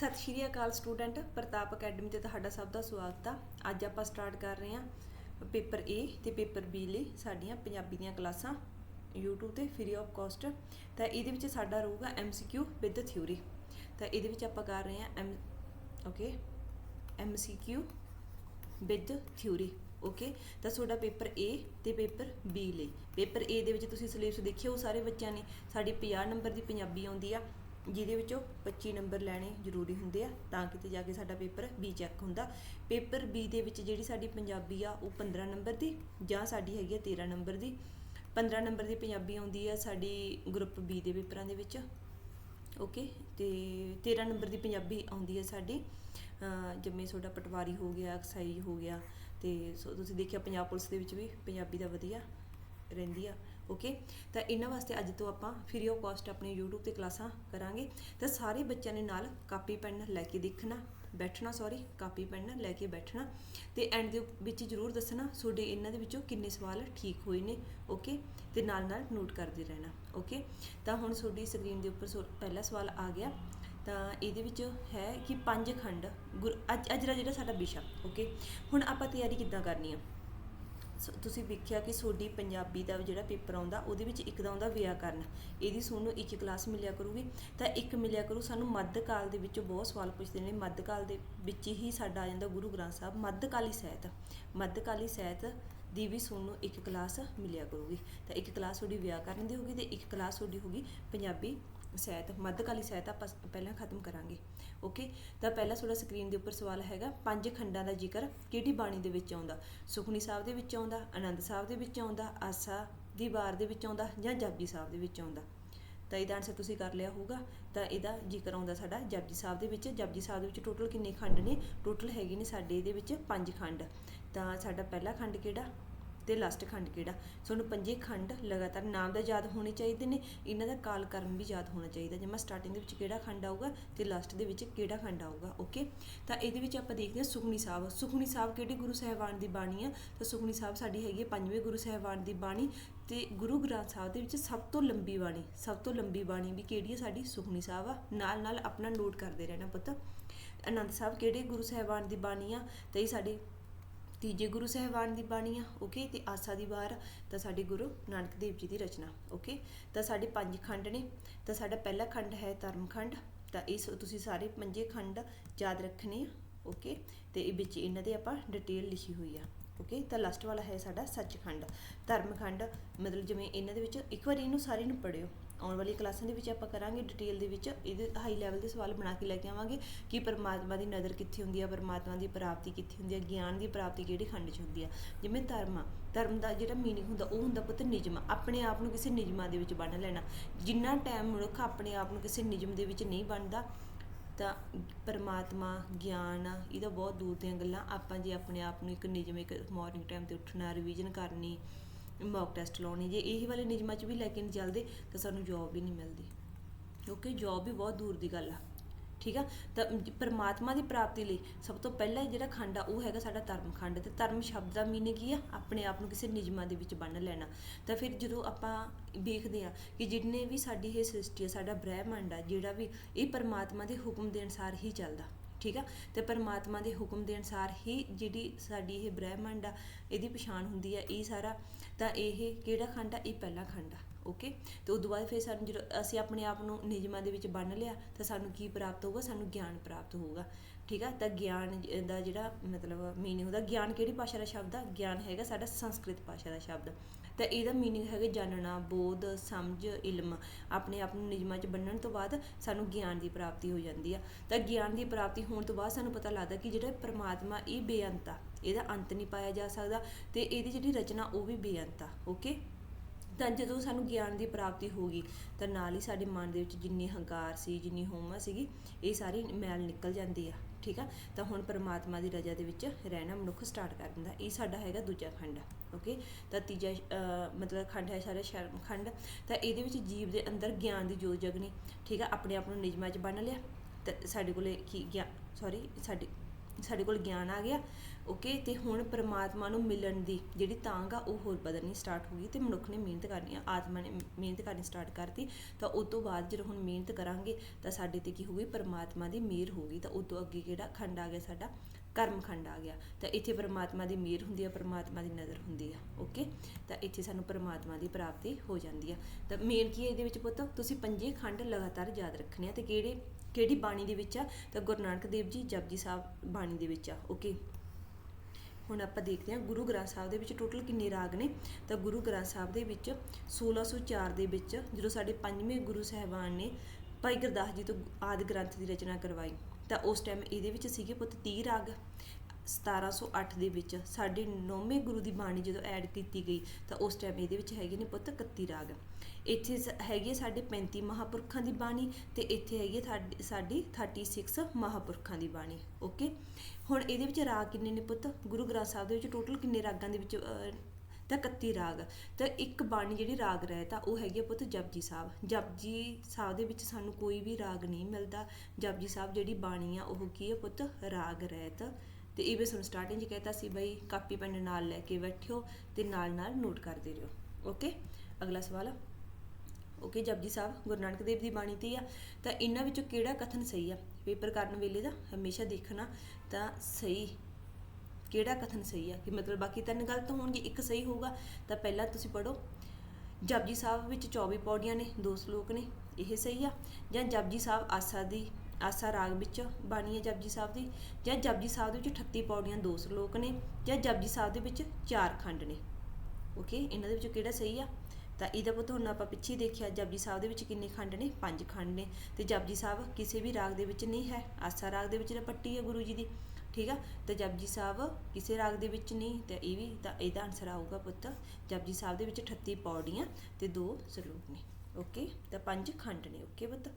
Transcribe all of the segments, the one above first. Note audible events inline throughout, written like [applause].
ਸਤਿ ਸ਼੍ਰੀ ਅਕਾਲ ਸਟੂਡੈਂਟ, ਪ੍ਰਤਾਪ ਅਕੈਡਮੀ ਤੇ ਤੁਹਾਡਾ ਸਭ ਦਾ ਸਵਾਗਤ ਆ। ਅੱਜ ਆਪਾਂ ਸਟਾਰਟ ਕਰ ਰਹੇ ਹਾਂ ਪੇਪਰ A ਤੇ ਪੇਪਰ B ਲਈ ਸਾਡੀਆਂ ਪੰਜਾਬੀ ਦੀਆਂ ਕਲਾਸਾਂ, YouTube ਤੇ ਫ੍ਰੀ ਆਫ ਕਾਸਟ ਤਾਂ ਇਹਦੇ ਵਿੱਚ ਸਾਡਾ ਰਹੂਗਾ MCQ ਵਿਦ ਥਿਊਰੀ ਤਾਂ ਇਹਦੇ ਵਿੱਚ ਆਪਾਂ ਕਰ ਰਹੇ ਹਾਂ M okay MCQ with theory okay ਤਾਂ ਤੁਹਾਡਾ ਪੇਪਰ A ਤੇ ਪੇਪਰ B ਲਈ। ਪੇਪਰ A ਦੇ ਵਿੱਚ ਤੁਸੀਂ ਸਿਲੇਬਸ ਦੇਖਿਓ ਸਾਰੇ ਬੱਚਿਆਂ ਨੇ, ਸਾਡੀ 50 ਨੰਬਰ ਦੀ ਪੰਜਾਬੀ ਆਉਂਦੀ ਆ। ਜਿਹਦੇ ਵਿੱਚੋਂ 25 ਨੰਬਰ ਲੈਣੇ ਜ਼ਰੂਰੀ ਹੁੰਦੇ ਆ, ਤਾਂ ਕਿਤੇ ਜਾ ਕੇ ਸਾਡਾ ਪੇਪਰ ਬੀ ਚੈੱਕ ਹੁੰਦਾ। ਪੇਪਰ ਬੀ ਦੇ ਵਿੱਚ ਜਿਹੜੀ ਸਾਡੀ ਪੰਜਾਬੀ ਆ, ਉਹ 15 ਨੰਬਰ ਦੀ ਜਾਂ ਸਾਡੀ ਹੈਗੀ ਆ 13 ਨੰਬਰ ਦੀ। 15 ਨੰਬਰ ਦੀ ਪੰਜਾਬੀ ਆਉਂਦੀ ਆ ਸਾਡੀ ਗਰੁੱਪ ਬੀ ਦੇ ਪੇਪਰਾਂ ਦੇ ਵਿੱਚ। ਓਕੇ ਤੇ 13 ਨੰਬਰ ਦੀ ਪੰਜਾਬੀ ਆਉਂਦੀ ਆ ਸਾਡੀ। ਜਿਵੇਂ ਤੁਹਾਡਾ ਪਟਵਾਰੀ ਹੋ ਗਿਆ, ਐਕਸਾਈਜ਼ ਹੋ ਗਿਆ, ਤੇ ਸੋ ਤੁਸੀਂ ਦੇਖਿਆ ਪੰਜਾਬ ਪੁਲਿਸ ਦੇ ਵਿੱਚ ਵੀ ਪੰਜਾਬੀ ਦਾ ਵਧੀਆ ਰਹਿੰਦੀ ਆ। ਓਕੇ ਤਾਂ ਇਹਨਾਂ ਵਾਸਤੇ ਅੱਜ ਤੋਂ ਆਪਾਂ ਫ੍ਰੀ ਆਫ ਕਾਸਟ ਆਪਣੇ YouTube ਤੇ ਕਲਾਸਾਂ ਕਰਾਂਗੇ। ਤਾਂ ਸਾਰੇ ਬੱਚਿਆਂ ਨੇ ਨਾਲ ਕਾਪੀ, ਪੈਨ ਲੈ ਕੇ ਦੇਖਣਾ, ਬੈਠਣਾ ਸੌਰੀ ਕਾਪੀ, ਪੈਨ ਲੈ ਕੇ ਬੈਠਣਾ। ਤੇ ਐਂਡ ਦੇ ਵਿੱਚ ਜਰੂਰ ਦੱਸਣਾ ਤੁਹਾਡੇ ਇਹਨਾਂ ਦੇ ਵਿੱਚੋਂ ਕਿੰਨੇ ਸਵਾਲ ਠੀਕ ਹੋਏ ਨੇ ਓਕੇ ਤੇ ਨਾਲ ਨਾਲ ਨੋਟ ਕਰਦੇ ਰਹਿਣਾ ਓਕੇ ਤਾਂ ਹੁਣ ਤੁਹਾਡੀ ਸਕਰੀਨ ਦੇ ਉੱਪਰ ਸੋ- ਪਹਿਲਾ ਸਵਾਲ ਆ ਗਿਆ। ਤਾਂ ਇਹਦੇ ਵਿੱਚ ਹੈ ਕਿ ਪੰਜ ਖੰਡ ਗੁਰ- ਅੱਜ ਅੱਜ ਦਾ ਜਿਹੜਾ ਸਾਡਾ ਵਿਸ਼ਾ ਓਕੇ ਹੁਣ ਆਪਾਂ ਤਿਆਰੀ ਕਿੱਦਾਂ ਕਰਨੀ ਆ? ਤੁਸੀਂ ਵੇਖਿਆ ਕਿ ਤੁਹਾਡੀ ਪੰਜਾਬੀ ਦਾ ਜਿਹੜਾ ਪੇਪਰ ਆਉਂਦਾ, ਉਹਦੇ ਵਿੱਚ ਇੱਕ ਦਾ ਆਉਂਦਾ ਵਿਆਕਰਨ ਇਹਦੀ ਤੁਹਾਨੂੰ ਇੱਕ ਕਲਾਸ ਮਿਲਿਆ ਕਰੂਗੀ, ਤਾਂ ਇੱਕ ਮਿਲਿਆ ਕਰੂ, ਸਾਨੂੰ ਮੱਧਕਾਲ ਦੇ ਵਿੱਚੋਂ ਬਹੁਤ ਸਵਾਲ ਪੁੱਛਦੇ ਨੇ। ਮੱਧਕਾਲ ਦੇ ਵਿੱਚ ਹੀ ਸਾਡਾ ਆ ਜਾਂਦਾ ਗੁਰੂ ਗ੍ਰੰਥ ਸਾਹਿਬ ਮੱਧਕਾਲੀ ਸਾਹਿਤ ਮੱਧਕਾਲੀ ਸਾਹਿਤ ਦੀ ਵੀ ਤੁਹਾਨੂੰ ਇੱਕ ਕਲਾਸ ਮਿਲਿਆ ਕਰੂਗੀ। ਤਾਂ ਇੱਕ ਕਲਾਸ ਤੁਹਾਡੀ ਵਿਆਕਰਨ ਦੀ ਹੋਗੀ ਤੇ ਇੱਕ ਕਲਾਸ ਤੁਹਾਡੀ ਹੋਗੀ ਪੰਜਾਬੀ ਸਾਹਿਤ ਮੱਧਕਾਲੀ ਸਹਿਤ ਆਪਾਂ ਸ- ਪਹਿਲਾਂ ਖਤਮ ਕਰਾਂਗੇ ਓਕੇ ਤਾਂ ਪਹਿਲਾ ਤੁਹਾਡਾ ਸਕਰੀਨ ਦੇ ਉੱਪਰ ਸਵਾਲ ਹੈਗਾ, ਪੰਜ ਖੰਡਾਂ ਦਾ ਜ਼ਿਕਰ ਕਿਹੜੀ ਬਾਣੀ ਦੇ ਵਿੱਚ ਆਉਂਦਾ? ਸੁਖਨੀ ਸਾਹਿਬ ਦੇ ਵਿੱਚ ਆਉਂਦਾ, ਆਨੰਦ ਸਾਹਿਬ ਦੇ ਵਿੱਚ ਆਉਂਦਾ, ਆਸਾ ਦੀ ਵਾਰ ਦੇ ਵਿੱਚ ਆਉਂਦਾ ਜਾਂ ਜਪਜੀ ਸਾਹਿਬ ਦੇ ਵਿੱਚ ਆਉਂਦਾ? ਤਾਂ ਇਹਦਾ ਆਨਸਰ ਤੁਸੀਂ ਕਰ ਲਿਆ ਹੋਊਗਾ, ਤਾਂ ਇਹਦਾ ਜ਼ਿਕਰ ਆਉਂਦਾ ਸਾਡਾ ਜਪਜੀ ਸਾਹਿਬ ਦੇ ਵਿੱਚ। ਜਪਜੀ ਸਾਹਿਬ ਦੇ ਵਿੱਚ ਟੋਟਲ ਕਿੰਨੇ ਖੰਡ ਨੇ? ਟੋਟਲ ਹੈਗੇ ਨੇ ਸਾਡੇ ਇਹਦੇ ਵਿੱਚ ਪੰਜ ਖੰਡ। ਤਾਂ ਸਾਡਾ ਪਹਿਲਾ ਖੰਡ ਕਿਹੜਾ? ਤੇ ਲਾਸਟ ਖੰਡ ਕਿਹੜਾ? ਤੁਹਾਨੂੰ ਪੰਜੇ ਖੰਡ ਲਗਾਤਾਰ ਨਾਮ ਦਾ ਯਾਦ ਹੋਣੇ ਚਾਹੀਦੇ ਨੇ, ਇਹਨਾਂ ਦਾ ਕਾਲ ਕਰਮ ਵੀ ਯਾਦ ਹੋਣਾ ਚਾਹੀਦਾ। ਜਿਵੇਂ ਸਟਾਰਟਿੰਗ ਦੇ ਵਿੱਚ ਕਿਹੜਾ ਖੰਡ ਆਊਗਾ ਤੇ ਲਾਸਟ ਦੇ ਵਿੱਚ ਕਿਹੜਾ ਖੰਡ ਆਊਗਾ ਓਕੇ ਤਾਂ ਇਹਦੇ ਵਿੱਚ ਆਪਾਂ ਦੇਖਦੇ ਹਾਂ ਸੁਖਣੀ ਸਾਹਿਬ। ਸੁਖਣੀ ਸਾਹਿਬ ਕਿਹੜੇ ਗੁਰੂ ਸਾਹਿਬਾਨ ਦੀ ਬਾਣੀ ਆ? ਤਾਂ ਸੁਖਣੀ ਸਾਹਿਬ ਸਾਡੀ ਹੈਗੀ ਹੈ ਪੰਜਵੇਂ ਗੁਰੂ ਸਾਹਿਬਾਨ ਦੀ ਬਾਣੀ ਤੇ ਗੁਰੂ ਗ੍ਰੰਥ ਸਾਹਿਬ ਦੇ ਵਿੱਚ ਸਭ ਤੋਂ ਲੰਬੀ ਬਾਣੀ, ਸਭ ਤੋਂ ਲੰਬੀ ਬਾਣੀ ਵੀ ਕਿਹੜੀ ਹੈ ਸਾਡੀ? ਸੁਖਣੀ ਸਾਹਿਬ ਆ। ਨਾਲ ਨਾਲ ਆਪਣਾ ਨੋਟ ਕਰਦੇ ਰਹਿਣਾ ਪੁੱਤ। ਅਨੰਦ ਸਾਹਿਬ ਕਿਹੜੇ ਗੁਰੂ ਸਾਹਿਬਾਨ ਦੀ ਬਾਣੀ ਆ? ਤੇ ਇਹ ਸਾਡੀ ਤੀਜੇ ਗੁਰੂ ਸਾਹਿਬਾਨ ਦੀ ਬਾਣੀ ਆ ਓਕੇ ਤੇ ਆਸਾ ਦੀ ਵਾਰ ਤਾਂ ਸਾਡੇ ਗੁਰੂ ਨਾਨਕ ਦੇਵ ਜੀ ਦੀ ਰਚਨਾ ਓਕੇ ਤਾਂ ਸਾਡੇ ਪੰਜ ਖੰਡ ਨੇ, ਤਾਂ ਸਾਡਾ ਪਹਿਲਾ ਖੰਡ ਹੈ ਧਰਮ ਖੰਡ, ਤਾਂ ਇਸ ਤੁਸੀਂ ਸਾਰੇ ਪੰਜੇ ਖੰਡ ਯਾਦ ਰੱਖਣੇ ਆ ਓਕੇ ਤੇ ਇਹ ਵਿੱਚ ਇਹਨਾਂ ਦੇ ਆਪਾਂ ਡਿਟੇਲ ਲਿਖੀ ਹੋਈ ਆ ਓਕੇ ਤਾਂ ਲਾਸਟ ਵਾਲਾ ਹੈ ਸਾਡਾ ਸੱਚਖੰਡ ਧਰਮਖੰਡ ਮਤਲਬ ਜਿਵੇਂ ਇਹਨਾਂ ਦੇ ਵਿੱਚ ਇੱਕ ਵਾਰੀ ਇਹਨੂੰ ਸਾਰੇ ਨੂੰ ਪੜਿਓ ਆਉਣ ਵਾਲੀ ਕਲਾਸਾਂ ਦੇ ਵਿੱਚ ਆਪਾਂ ਕਰਾਂਗੇ ਡਿਟੇਲ ਦੇ ਵਿੱਚ। ਇਹਦੇ ਹਾਈ ਲੈਵਲ ਦੇ ਸਵਾਲ ਬਣਾ ਕੇ ਲੈ ਕੇ ਆਵਾਂਗੇ ਕਿ ਪਰਮਾਤਮਾ ਦੀ ਨਜ਼ਰ ਕਿੱਥੇ ਹੁੰਦੀ ਆ, ਪਰਮਾਤਮਾ ਦੀ ਪ੍ਰਾਪਤੀ ਕਿੱਥੇ ਹੁੰਦੀ ਹੈ ਗਿਆਨ ਦੀ ਪ੍ਰਾਪਤੀ ਕਿਹੜੇ ਖੰਡ 'ਚ ਹੁੰਦੀ ਆ। ਜਿਵੇਂ ਧਰਮ ਆ, ਧਰਮ ਦਾ ਜਿਹੜਾ ਮੀਨਿੰਗ ਹੁੰਦਾ, ਉਹ ਹੁੰਦਾ ਪੁੱਤ ਨਿਯਮ। ਆਪਣੇ ਆਪ ਨੂੰ ਕਿਸੇ ਨਿਯਮਾਂ ਦੇ ਵਿੱਚ ਬੰਨ੍ਹ ਲੈਣਾ। ਜਿੰਨਾ ਟਾਈਮ ਮਨੁੱਖ ਆਪਣੇ ਆਪ ਨੂੰ ਕਿਸੇ ਨਿਯਮ ਦੇ ਵਿੱਚ ਨਹੀਂ ਬਣਦਾ ਤਾਂ ਪਰਮਾਤਮਾ, ਗਿਆਨ ਇਹਦਾ ਬਹੁਤ ਦੂਰ ਦੀਆਂ ਗੱਲਾਂ। ਆਪਾਂ ਜੇ ਆਪਣੇ ਆਪ ਨੂੰ ਇੱਕ ਨਿਯਮ, ਇੱਕ ਮਾਰਨਿੰਗ ਟਾਈਮ ਤੇ ਉੱਠਣਾ ਰਿਵੀਜ਼ਨ ਕਰਨੀ ਮੌਕ ਟੈਸਟ ਲਾਉਣੇ ਜੇ ਇਹੀ ਵਾਲੇ ਨਿਯਮਾਂ 'ਚ ਵੀ ਲੈ ਕੇ ਨਹੀਂ ਚੱਲਦੇ, ਤਾਂ ਸਾਨੂੰ ਜੌਬ ਵੀ ਨਹੀਂ ਮਿਲਦੀ। ਕਿਉਂਕਿ ਜੌਬ ਵੀ ਬਹੁਤ ਦੂਰ ਦੀ ਗੱਲ ਆ। ਠੀਕ ਆ? ਤਾਂ ਪਰਮਾਤਮਾ ਦੀ ਪ੍ਰਾਪਤੀ ਲਈ ਸਭ ਤੋਂ ਪਹਿਲਾਂ ਜਿਹੜਾ ਖੰਡ ਆ, ਉਹ ਹੈਗਾ ਸਾਡਾ ਧਰਮ ਖੰਡ। ਤੇ ਧਰਮ ਸ਼ਬਦ ਦਾ ਮੀਨਿੰਗ ਕੀ ਆ? ਆਪਣੇ ਆਪ ਨੂੰ ਕਿਸੇ ਨਿਯਮਾਂ ਦੇ ਵਿੱਚ ਬੰਨ੍ਹ ਲੈਣਾ। ਤਾਂ ਫਿਰ ਜਦੋਂ ਆਪਾਂ ਵੇਖਦੇ ਆ ਕਿ ਜਿੰਨੇ ਵੀ ਸਾਡੀ ਇਹ ਸ੍ਰਿਸ਼ਟੀ ਆ, ਸਾਡਾ ਬ੍ਰਹਿਮੰਡ ਆ, ਜਿਹੜਾ ਵੀ ਇਹ ਪਰਮਾਤਮਾ ਦੇ ਹੁਕਮ ਦੇ ਅਨੁਸਾਰ ਹੀ ਚੱਲਦਾ। ਠੀਕ ਆ? ਤੇ ਪਰਮਾਤਮਾ ਦੇ ਹੁਕਮ ਦੇ ਅਨੁਸਾਰ ਹੀ ਜਿਹੜੀ ਸਾਡੀ ਇਹ ਬ੍ਰਹਿਮੰਡ ਆ, ਇਹਦੀ ਪਛਾਣ ਹੁੰਦੀ ਆ ਇਹ ਸਾਰਾ। ਤਾਂ ਇਹ ਕਿਹੜਾ ਖੰਡ ਆ? ਇਹ ਪਹਿਲਾ ਖੰਡ ਆ, ਓਕੇ? ਤੇ ਉਦੋਂ ਬਾਅਦ ਫਿਰ ਸਾਨੂੰ ਜਦੋਂ ਅਸੀਂ ਆਪਣੇ ਆਪ ਨੂੰ ਨਿਯਮਾਂ ਦੇ ਵਿੱਚ ਬੰਨ ਲਿਆ, ਤਾਂ ਸਾਨੂੰ ਕੀ ਪ੍ਰਾਪਤ ਹੋਊਗਾ? ਸਾਨੂੰ ਗਿਆਨ ਪ੍ਰਾਪਤ ਹੋਊਗਾ, ਠੀਕ ਆ? ਤਾਂ ਗਿਆਨ ਦਾ ਜਿਹੜਾ ਮਤਲਬ ਮੀਨਿੰਗ ਹੁੰਦਾ ਗਿਆਨ ਕਿਹੜੀ ਭਾਸ਼ਾ ਦਾ ਸ਼ਬਦ ਆ? ਗਿਆਨ ਹੈਗਾ ਸਾਡਾ ਸੰਸਕ੍ਰਿਤ ਭਾਸ਼ਾ ਦਾ ਸ਼ਬਦ। ਤਾਂ ਇਹਦਾ ਮੀਨਿੰਗ ਹੈਗਾ ਜਾਣਨਾ ਬੋਧ, ਸਮਝ, ਇਲਮ। ਆਪਣੇ ਆਪ ਨੂੰ ਨਿਯਮਾਂ 'ਚ ਬੰਨਣ ਤੋਂ ਬਾਅਦ ਸਾਨੂੰ ਗਿਆਨ ਦੀ ਪ੍ਰਾਪਤੀ ਹੋ ਜਾਂਦੀ ਆ। ਤਾਂ ਗਿਆਨ ਦੀ ਪ੍ਰਾਪਤੀ ਹੋਣ ਤੋਂ ਬਾਅਦ ਸਾਨੂੰ ਪਤਾ ਲੱਗਦਾ ਕਿ ਜਿਹੜਾ ਪ੍ਰਮਾਤਮਾ ਇਹ ਬੇਅੰਤ ਆ, ਇਹਦਾ ਅੰਤ ਨਹੀਂ ਪਾਇਆ ਜਾ ਸਕਦਾ ਤੇ ਇਹਦੀ ਜਿਹੜੀ ਰਚਨਾ ਉਹ ਵੀ ਬੇਅੰਤ ਆ ਓਕੇ ਤਾਂ ਜਦੋਂ ਸਾਨੂੰ ਗਿਆਨ ਦੀ ਪ੍ਰਾਪਤੀ ਹੋ ਗਈ, ਤਾਂ ਨਾਲ ਹੀ ਸਾਡੇ ਮਨ ਦੇ ਵਿੱਚ ਜਿੰਨੀ ਹੰਕਾਰ ਸੀ, ਜਿੰਨੀ ਹੋਮਾ ਸੀਗੀ, ਇਹ ਸਾਰੀ ਮੈਲ ਨਿਕਲ ਜਾਂਦੀ ਆ। ਠੀਕ ਆ? ਤਾਂ ਹੁਣ ਪਰਮਾਤਮਾ ਦੀ ਰਜ਼ਾ ਦੇ ਵਿੱਚ ਰਹਿਣਾ ਮਨੁੱਖ ਸਟਾਰਟ ਕਰ ਦਿੰਦਾ। ਇਹ ਸਾਡਾ ਹੈਗਾ ਦੂਜਾ ਖੰਡ ਓਕੇ ਤਾਂ ਤੀਜਾ ਮਤਲਬ ਖੰਡ ਹੈ ਸਾਡਾ ਸ਼ਰਮ ਖੰਡ। ਤਾਂ ਇਹਦੇ ਵਿੱਚ ਜੀਵ ਦੇ ਅੰਦਰ ਗਿਆਨ ਦੀ ਜੋਤ ਜਗਣੀ ਠੀਕ ਆ? ਆਪਣੇ ਆਪ ਨੂੰ ਨਿਯਮਾਂ 'ਚ ਬੰਨ ਲਿਆ। ਤਾਂ ਸਾਡੇ ਕੋਲੇ ਕੀ ਗਿਆ ਸੌਰੀ ਸਾਡੀ ਸਾਡੇ ਕੋਲ ਗਿਆਨ ਆ ਗਿਆ ਓਕੇ ਤੇ ਹੁਣ ਪ੍ਰਮਾਤਮਾ ਨੂੰ ਮਿਲਣ ਦੀ ਜਿਹੜੀ ਤਾਂਗ ਆ, ਉਹ ਹੋਰ ਬਦਲਣੀ ਸਟਾਰਟ ਹੋ ਗਈ ਤੇ ਮਨੁੱਖ ਨੇ ਮਿਹਨਤ ਕਰਨੀ ਆ, ਆਤਮਾ ਨੇ ਮਿਹਨਤ ਕਰਨੀ ਸਟਾਰਟ ਕਰਤੀ, ਤਾਂ ਉਸ ਤੋਂ ਬਾਅਦ ਜਦੋਂ ਹੁਣ ਮਿਹਨਤ ਕਰਾਂਗੇ, ਤਾਂ ਸਾਡੇ ਤੇ ਕੀ ਹੋਊਗੀ? ਪ੍ਰਮਾਤਮਾ ਦੀ ਮਿਹਰ ਹੋਊਗੀ, ਤਾਂ ਉਸ ਤੋਂ ਅੱਗੇ ਕਿਹੜਾ ਖੰਡ ਆ ਗਿਆ ਸਾਡਾ? ਕਰਮ ਖੰਡ ਆ ਗਿਆ। ਤਾਂ ਇੱਥੇ ਪ੍ਰਮਾਤਮਾ ਦੀ ਮਿਹਰ ਹੁੰਦੀ ਆ, ਪ੍ਰਮਾਤਮਾ ਦੀ ਨਜ਼ਰ ਹੁੰਦੀ ਆ ਓਕੇ ਤਾਂ ਇੱਥੇ ਸਾਨੂੰ ਪ੍ਰਮਾਤਮਾ ਦੀ ਪ੍ਰਾਪਤੀ ਹੋ ਜਾਂਦੀ ਆ। ਤਾਂ ਮੇਨ ਕੀ ਹੈ ਇਹਦੇ ਵਿੱਚ ਪੁੱਤ? ਤੁਸੀਂ ਪੰਜੇ ਖੰਡ ਲਗਾਤਾਰ ਯਾਦ ਰੱਖਣੇ ਆ, ਤੇ ਕਿਹੜੇ? ਕਿਹੜੀ ਬਾਣੀ ਦੇ ਵਿੱਚ ਆ? ਤਾਂ ਗੁਰੂ ਨਾਨਕ ਦੇਵ ਜੀ ਜਪਜੀ ਸਾਹਿਬ ਬਾਣੀ ਦੇ ਵਿੱਚ ਆ ਓਕੇ ਹੁਣ ਆਪਾਂ ਦੇਖਦੇ ਹਾਂ ਗੁਰੂ ਗ੍ਰੰਥ ਸਾਹਿਬ ਦੇ ਵਿੱਚ ਟੋਟਲ ਕਿੰਨੇ ਰਾਗ ਨੇ? ਤਾਂ ਗੁਰੂ ਗ੍ਰੰਥ ਸਾਹਿਬ ਦੇ ਵਿੱਚ 1604 ਦੇ ਵਿੱਚ ਜਦੋਂ ਸਾਡੇ ਪੰਜਵੇਂ ਗੁਰੂ ਸਾਹਿਬਾਨ ਨੇ ਭਾਈ ਗੁਰਦਾਸ ਜੀ ਤੋਂ ਆਦਿ ਗ੍ਰੰਥ ਦੀ ਰਚਨਾ ਕਰਵਾਈ, ਤਾਂ ਉਸ ਟਾਈਮ ਇਹਦੇ ਵਿੱਚ ਸੀਗੇ ਪੁੱਤ 30 ਰਾਗ। 1708 ਦੇ ਵਿੱਚ ਸਾਡੇ ਨੌਵੇਂ ਗੁਰੂ ਦੀ ਬਾਣੀ ਜਦੋਂ ਐਡ ਕੀਤੀ ਗਈ ਤਾਂ ਉਸ ਟਾਈਮ ਇਹਦੇ ਵਿੱਚ ਹੈਗੇ ਨੇ ਪੁੱਤ 31 ਰਾਗ। ਇੱਥੇ ਸ- ਹੈਗੀ ਹੈ ਸਾਡੇ 35 ਮਹਾਪੁਰਖਾਂ ਦੀ ਬਾਣੀ ਤੇ ਇੱਥੇ ਹੈਗੀ ਹੈ ਸਾਡੀ- ਸਾਡੀ 36 ਮਹਾਪੁਰਖਾਂ ਦੀ ਬਾਣੀ ਓਕੇ ਹੁਣ ਇਹਦੇ ਵਿੱਚ ਰਾਗ ਕਿੰਨੇ ਨੇ ਪੁੱਤ? ਗੁਰੂ ਗ੍ਰੰਥ ਸਾਹਿਬ ਦੇ ਵਿੱਚ ਟੋਟਲ ਕਿੰਨੇ ਰਾਗਾਂ ਦੇ ਵਿੱਚ ਤਾਂ 31 ਰਾਗ। ਤਾਂ ਇੱਕ ਬਾਣੀ ਜਿਹੜੀ ਰਾਗ ਰਹਿਤ ਆ ਉਹ ਹੈਗੀ ਆ ਪੁੱਤ ਜਪਜੀ ਸਾਹਿਬ। ਜਪਜੀ ਸਾਹਿਬ ਦੇ ਵਿੱਚ ਸਾਨੂੰ ਕੋਈ ਵੀ ਰਾਗ ਨਹੀਂ ਮਿਲਦਾ। ਜਪਜੀ ਸਾਹਿਬ ਜਿਹੜੀ ਬਾਣੀ ਆ ਉਹ ਕੀ ਆ ਪੁੱਤ? ਰਾਗ ਰਹਿਤ। ਤੇ ਇਹ ਵੀ ਸਾਨੂੰ ਸਟਾਰਟਿੰਗ 'ਚ ਕਹਿਤਾ ਸੀ ਬਈ ਕਾਪੀ ਪੈਨ ਨਾਲ ਲੈ ਕੇ ਬੈਠਿਓ ਤੇ ਨਾਲ ਨਾਲ ਨੋਟ ਕਰਦੇ ਰਹੋ। ਓਕੇ ਅਗਲਾ ਸਵਾਲ ਓਕੇ ਜਪਜੀ ਸਾਹਿਬ, ਗੁਰੂ ਨਾਨਕ ਦੇਵ ਦੀ ਬਾਣੀ ਤੇ ਆ। ਤਾਂ ਇਹਨਾਂ ਵਿੱਚੋਂ ਕਿਹੜਾ ਕਥਨ ਸਹੀ ਆ? ਪੇਪਰ ਕਰਨ ਵੇਲੇ ਦਾ ਹਮੇਸ਼ਾ ਦੇਖਣਾ ਤਾਂ ਸਹੀ। ਕਿਹੜਾ ਕਥਨ ਸਹੀ ਆ? ਕਿ ਮਤਲਬ ਬਾਕੀ ਤਿੰਨ ਗਲਤ ਹੋਣਗੇ, ਇੱਕ ਸਹੀ ਹੋਊਗਾ, ਤਾਂ ਪਹਿਲਾਂ ਤੁਸੀਂ ਪੜੋ ਜਪਜੀ ਸਾਹਿਬ ਵਿੱਚ 24 ਪੌੜੀਆਂ ਨੇ, ਦੋ ਸ਼ਲੋਕ ਨੇ, ਇਹ ਸਹੀ ਆ? ਜਾਂ ਜਪਜੀ ਸਾਹਿਬ ਆਸਾ ਦੀ ਆਸਾ ਰਾਗ ਵਿੱਚ ਬਾਣੀ ਹੈ ਜਪਜੀ ਸਾਹਿਬ ਦੀ, ਜਾਂ ਜਪਜੀ ਸਾਹਿਬ ਦੇ ਵਿੱਚ 38 ਪੌੜੀਆਂ ਦੋ ਸ਼ਲੋਕ ਨੇ, ਜਾਂ ਜਪਜੀ ਸਾਹਿਬ ਦੇ ਵਿੱਚ ਚਾਰ ਖੰਡ ਨੇ। ਓਕੇ ਇਹਨਾਂ ਦੇ ਵਿੱਚੋਂ ਕਿਹੜਾ ਸਹੀ ਆ? ਤਾਂ ਇਹਦਾ ਪੁੱਤ ਹੁਣ ਆਪਾਂ ਪਿੱਛੇ ਦੇਖਿਆ, ਜਪਜੀ ਸਾਹਿਬ ਦੇ ਵਿੱਚ ਕਿੰਨੇ ਖੰਡ ਨੇ? ਪੰਜ ਖੰਡ ਨੇ। ਤੇ ਜਪਜੀ ਸਾਹਿਬ ਕਿਸੇ ਵੀ ਰਾਗ ਦੇ ਵਿੱਚ ਨਹੀਂ ਹੈ। ਆਸਾ ਰਾਗ ਦੇ ਵਿੱਚ ਤਾਂ ਪੱਟੀ ਹੈ ਗੁਰੂ ਜੀ ਦੀ। ਠੀਕ ਆ? ਤੇ ਜਪਜੀ ਸਾਹਿਬ ਕਿਸੇ ਰਾਗ ਦੇ ਵਿੱਚ ਨਹੀਂ, ਤੇ ਇਹ ਵੀ, ਤਾਂ ਇਹਦਾ ਆਨਸਰ ਆਊਗਾ ਪੁੱਤ। ਜਪਜੀ ਸਾਹਿਬ ਦੇ ਵਿੱਚ 38 ਪੌੜੀਆਂ ਤੇ ਦੋ ਸ਼ਲੋਕ ਨੇ। ਓਕੇ ਤਾਂ ਪੰਜ ਖੰਡ ਨੇ। ਓਕੇ ਪੁੱਤ?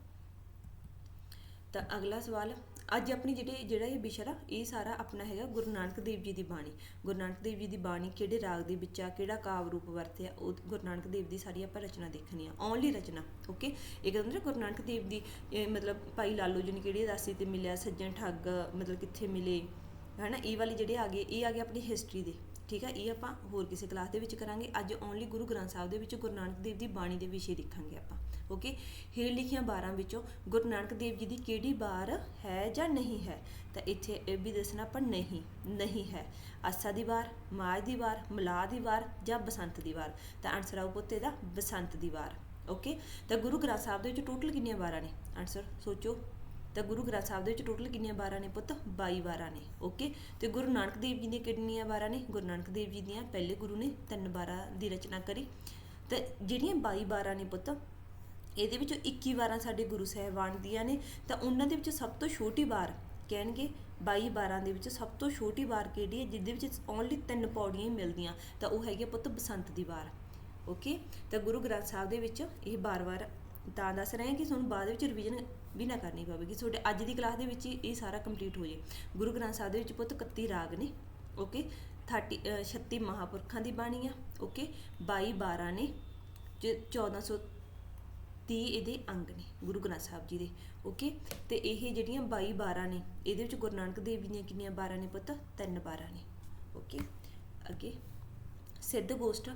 ਤਾਂ ਅਗਲਾ ਸਵਾਲ, ਅੱਜ ਆਪਣੀ ਜਿਹੜੇ, ਜਿਹੜਾ ਇਹ ਵਿਸ਼ਾ ਆ ਇਹ ਸਾਰਾ ਆਪਣਾ ਹੈਗਾ ਗੁਰੂ ਨਾਨਕ ਦੇਵ ਜੀ ਦੀ ਬਾਣੀ। ਗੁਰੂ ਨਾਨਕ ਦੇਵ ਜੀ ਦੀ ਬਾਣੀ ਕਿਹੜੇ ਰਾਗ ਦੇ ਵਿੱਚ ਆ, ਕਿਹੜਾ ਕਾਵ ਰੂਪ ਵਰਤਿਆ, ਉਹ ਗੁਰੂ ਨਾਨਕ ਦੇਵ ਦੀ ਸਾਰੀ ਆਪਾਂ ਰਚਨਾ ਦੇਖਣੀ ਆ ਓਨਲੀ ਰਚਨਾ ਓਕੇ ਇੱਕ ਹੁੰਦਾ ਨਾ ਗੁਰੂ ਨਾਨਕ ਦੇਵ ਦੀ ਮਤਲਬ ਭਾਈ ਲਾਲੋ ਜੀ ਨੇ ਕਿਹੜੀ ਉਦਾਸੀ ਤੇ ਮਿਲਿਆ, ਸੱਜਣ ਠੱਗ ਮਤਲਬ ਕਿੱਥੇ ਮਿਲੇ, ਹਨਾ? ਇਹ ਵਾਲੀ ਜਿਹੜੇ ਆ ਗਏ, ਇਹ ਆ ਗਏ ਆਪਣੀ ਹਿਸਟਰੀ ਦੇ। ਠੀਕ ਹੈ ਇਹ ਆਪਾਂ ਹੋਰ ਕਿਸੇ ਕਲਾਸ ਦੇ ਵਿੱਚ ਕਰਾਂਗੇ। ਅੱਜ ਓਨਲੀ ਗੁਰੂ ਗ੍ਰੰਥ ਸਾਹਿਬ ਦੇ ਵਿੱਚ ਗੁਰੂ ਨਾਨਕ ਦੇਵ ਦੀ ਬਾਣੀ ਦੇ ਵਿਸ਼ੇ ਦੇਖਾਂਗੇ ਆਪਾਂ ਓਕੇ ਹੇਠ ਲਿਖੀਆਂ 12 ਵਿੱਚੋਂ ਗੁਰੂ ਨਾਨਕ ਦੇਵ ਜੀ ਦੀ ਕਿਹੜੀ ਬਾਰ ਹੈ ਜਾਂ ਨਹੀਂ ਹੈ? ਤਾਂ ਇੱਥੇ ਇਹ ਵੀ ਦੱਸਣਾ ਆਪਾਂ ਨਹੀਂ ਨਹੀਂ ਹੈ। ਆਸਾ ਦੀ ਵਾਰ ਮਾਜ ਦੀ ਵਾਰ ਮਲਾਹ ਦੀ ਵਾਰ ਜਾਂ ਬਸੰਤ ਦੀ ਵਾਰ ਤਾਂ ਆਨਸਰ ਆਊ ਪੁੱਤੇ ਦਾ ਬਸੰਤ ਦੀ ਵਾਰ ਓਕੇ ਤਾਂ ਗੁਰੂ ਗ੍ਰੰਥ ਸਾਹਿਬ ਦੇ ਵਿੱਚ ਟੋਟਲ ਕਿੰਨੀਆਂ ਵਾਰਾਂ ਨੇ? ਆਨਸਰ ਸੋਚੋ। ਤਾਂ ਗੁਰੂ ਗ੍ਰੰਥ ਸਾਹਿਬ ਦੇ ਵਿੱਚ ਟੋਟਲ ਕਿੰਨੀਆਂ ਵਾਰਾਂ ਨੇ ਪੁੱਤ? 22 ਵਾਰਾਂ ਨੇ ਓਕੇ ਤੇ ਗੁਰੂ ਨਾਨਕ ਦੇਵ ਜੀ ਦੀਆਂ ਕਿੰਨੀਆਂ ਵਾਰਾਂ ਨੇ? ਗੁਰੂ ਨਾਨਕ ਦੇਵ ਜੀ ਦੀਆਂ ਪਹਿਲੇ ਗੁਰੂ ਨੇ, ਤਿੰਨ ਵਾਰਾਂ ਦੀ ਰਚਨਾ ਕਰੀ। ਤੇ ਜਿਹੜੀਆਂ 22 ਵਾਰਾਂ ਨੇ ਪੁੱਤ, ਇਹਦੇ ਵਿੱਚੋਂ 21 ਵਾਰਾਂ ਸਾਡੇ ਗੁਰੂ ਸਾਹਿਬਾਨ ਦੀਆਂ ਨੇ, ਤਾਂ ਉਹਨਾਂ ਦੇ ਵਿੱਚ ਸਭ ਤੋਂ ਛੋਟੀ ਵਾਰ ਕਹਿਣਗੇ 22 ਵਾਰਾਂ ਦੇ ਵਿੱਚ ਸਭ ਤੋਂ ਛੋਟੀ ਵਾਰ ਕਿਹੜੀ ਹੈ? ਜਿਹਦੇ ਵਿੱਚ ਓਨਲੀ ਤਿੰਨ ਪੌੜੀਆਂ ਹੀ ਮਿਲਦੀਆਂ, ਤਾਂ ਉਹ ਹੈਗੀ ਪੁੱਤ ਬਸੰਤ ਦੀ ਵਾਰ ਓਕੇ ਤਾਂ ਗੁਰੂ ਗ੍ਰੰਥ ਸਾਹਿਬ ਦੇ ਵਿੱਚ ਇਹ ਬਾਰ-ਬਾਰ ਤਾਂ ਦੱਸ ਰਹੇ ਹਾਂ ਕਿ ਤੁਹਾਨੂੰ ਬਾਅਦ ਵਿੱਚ ਰਿਵੀਜ਼ਨ ਵੀ ਨਾ ਕਰਨੀ ਪਵੇਗੀ। ਤੁਹਾਡੇ ਅੱਜ ਦੀ ਕਲਾਸ ਦੇ ਵਿੱਚ ਹੀ ਇਹ ਸਾਰਾ ਕੰਪਲੀਟ ਹੋ ਜੇ। ਗੁਰੂ ਗ੍ਰੰਥ ਸਾਹਿਬ ਦੇ ਵਿੱਚ ਪੁੱਤ 31 ਰਾਗ ਨੇ ਓਕੇ 30 ਅ, 36 ਮਹਾਪੁਰਖਾਂ ਦੀ ਬਾਣੀ ਆ ਓਕੇ 22 12 ਨੇ ਜੇ 1400 30 ਇਹਦੇ ਅੰਗ ਨੇ ਗੁਰੂ ਗ੍ਰੰਥ ਸਾਹਿਬ ਜੀ ਦੇ ਓਕੇ ਤੇ ਇਹ ਜਿਹੜੀਆਂ 22 12 ਨੇ ਇਹਦੇ ਵਿੱਚ ਗੁਰੂ ਨਾਨਕ ਦੇਵ ਜੀ ਦੀਆਂ ਕਿੰਨੀਆਂ 12 ਨੇ ਪੁੱਤ? ਤਿੰਨ 12 ਨੇ ਓਕੇ ਅੱਗੇ ਸਿੱਧ ਗੋਸ਼ਟ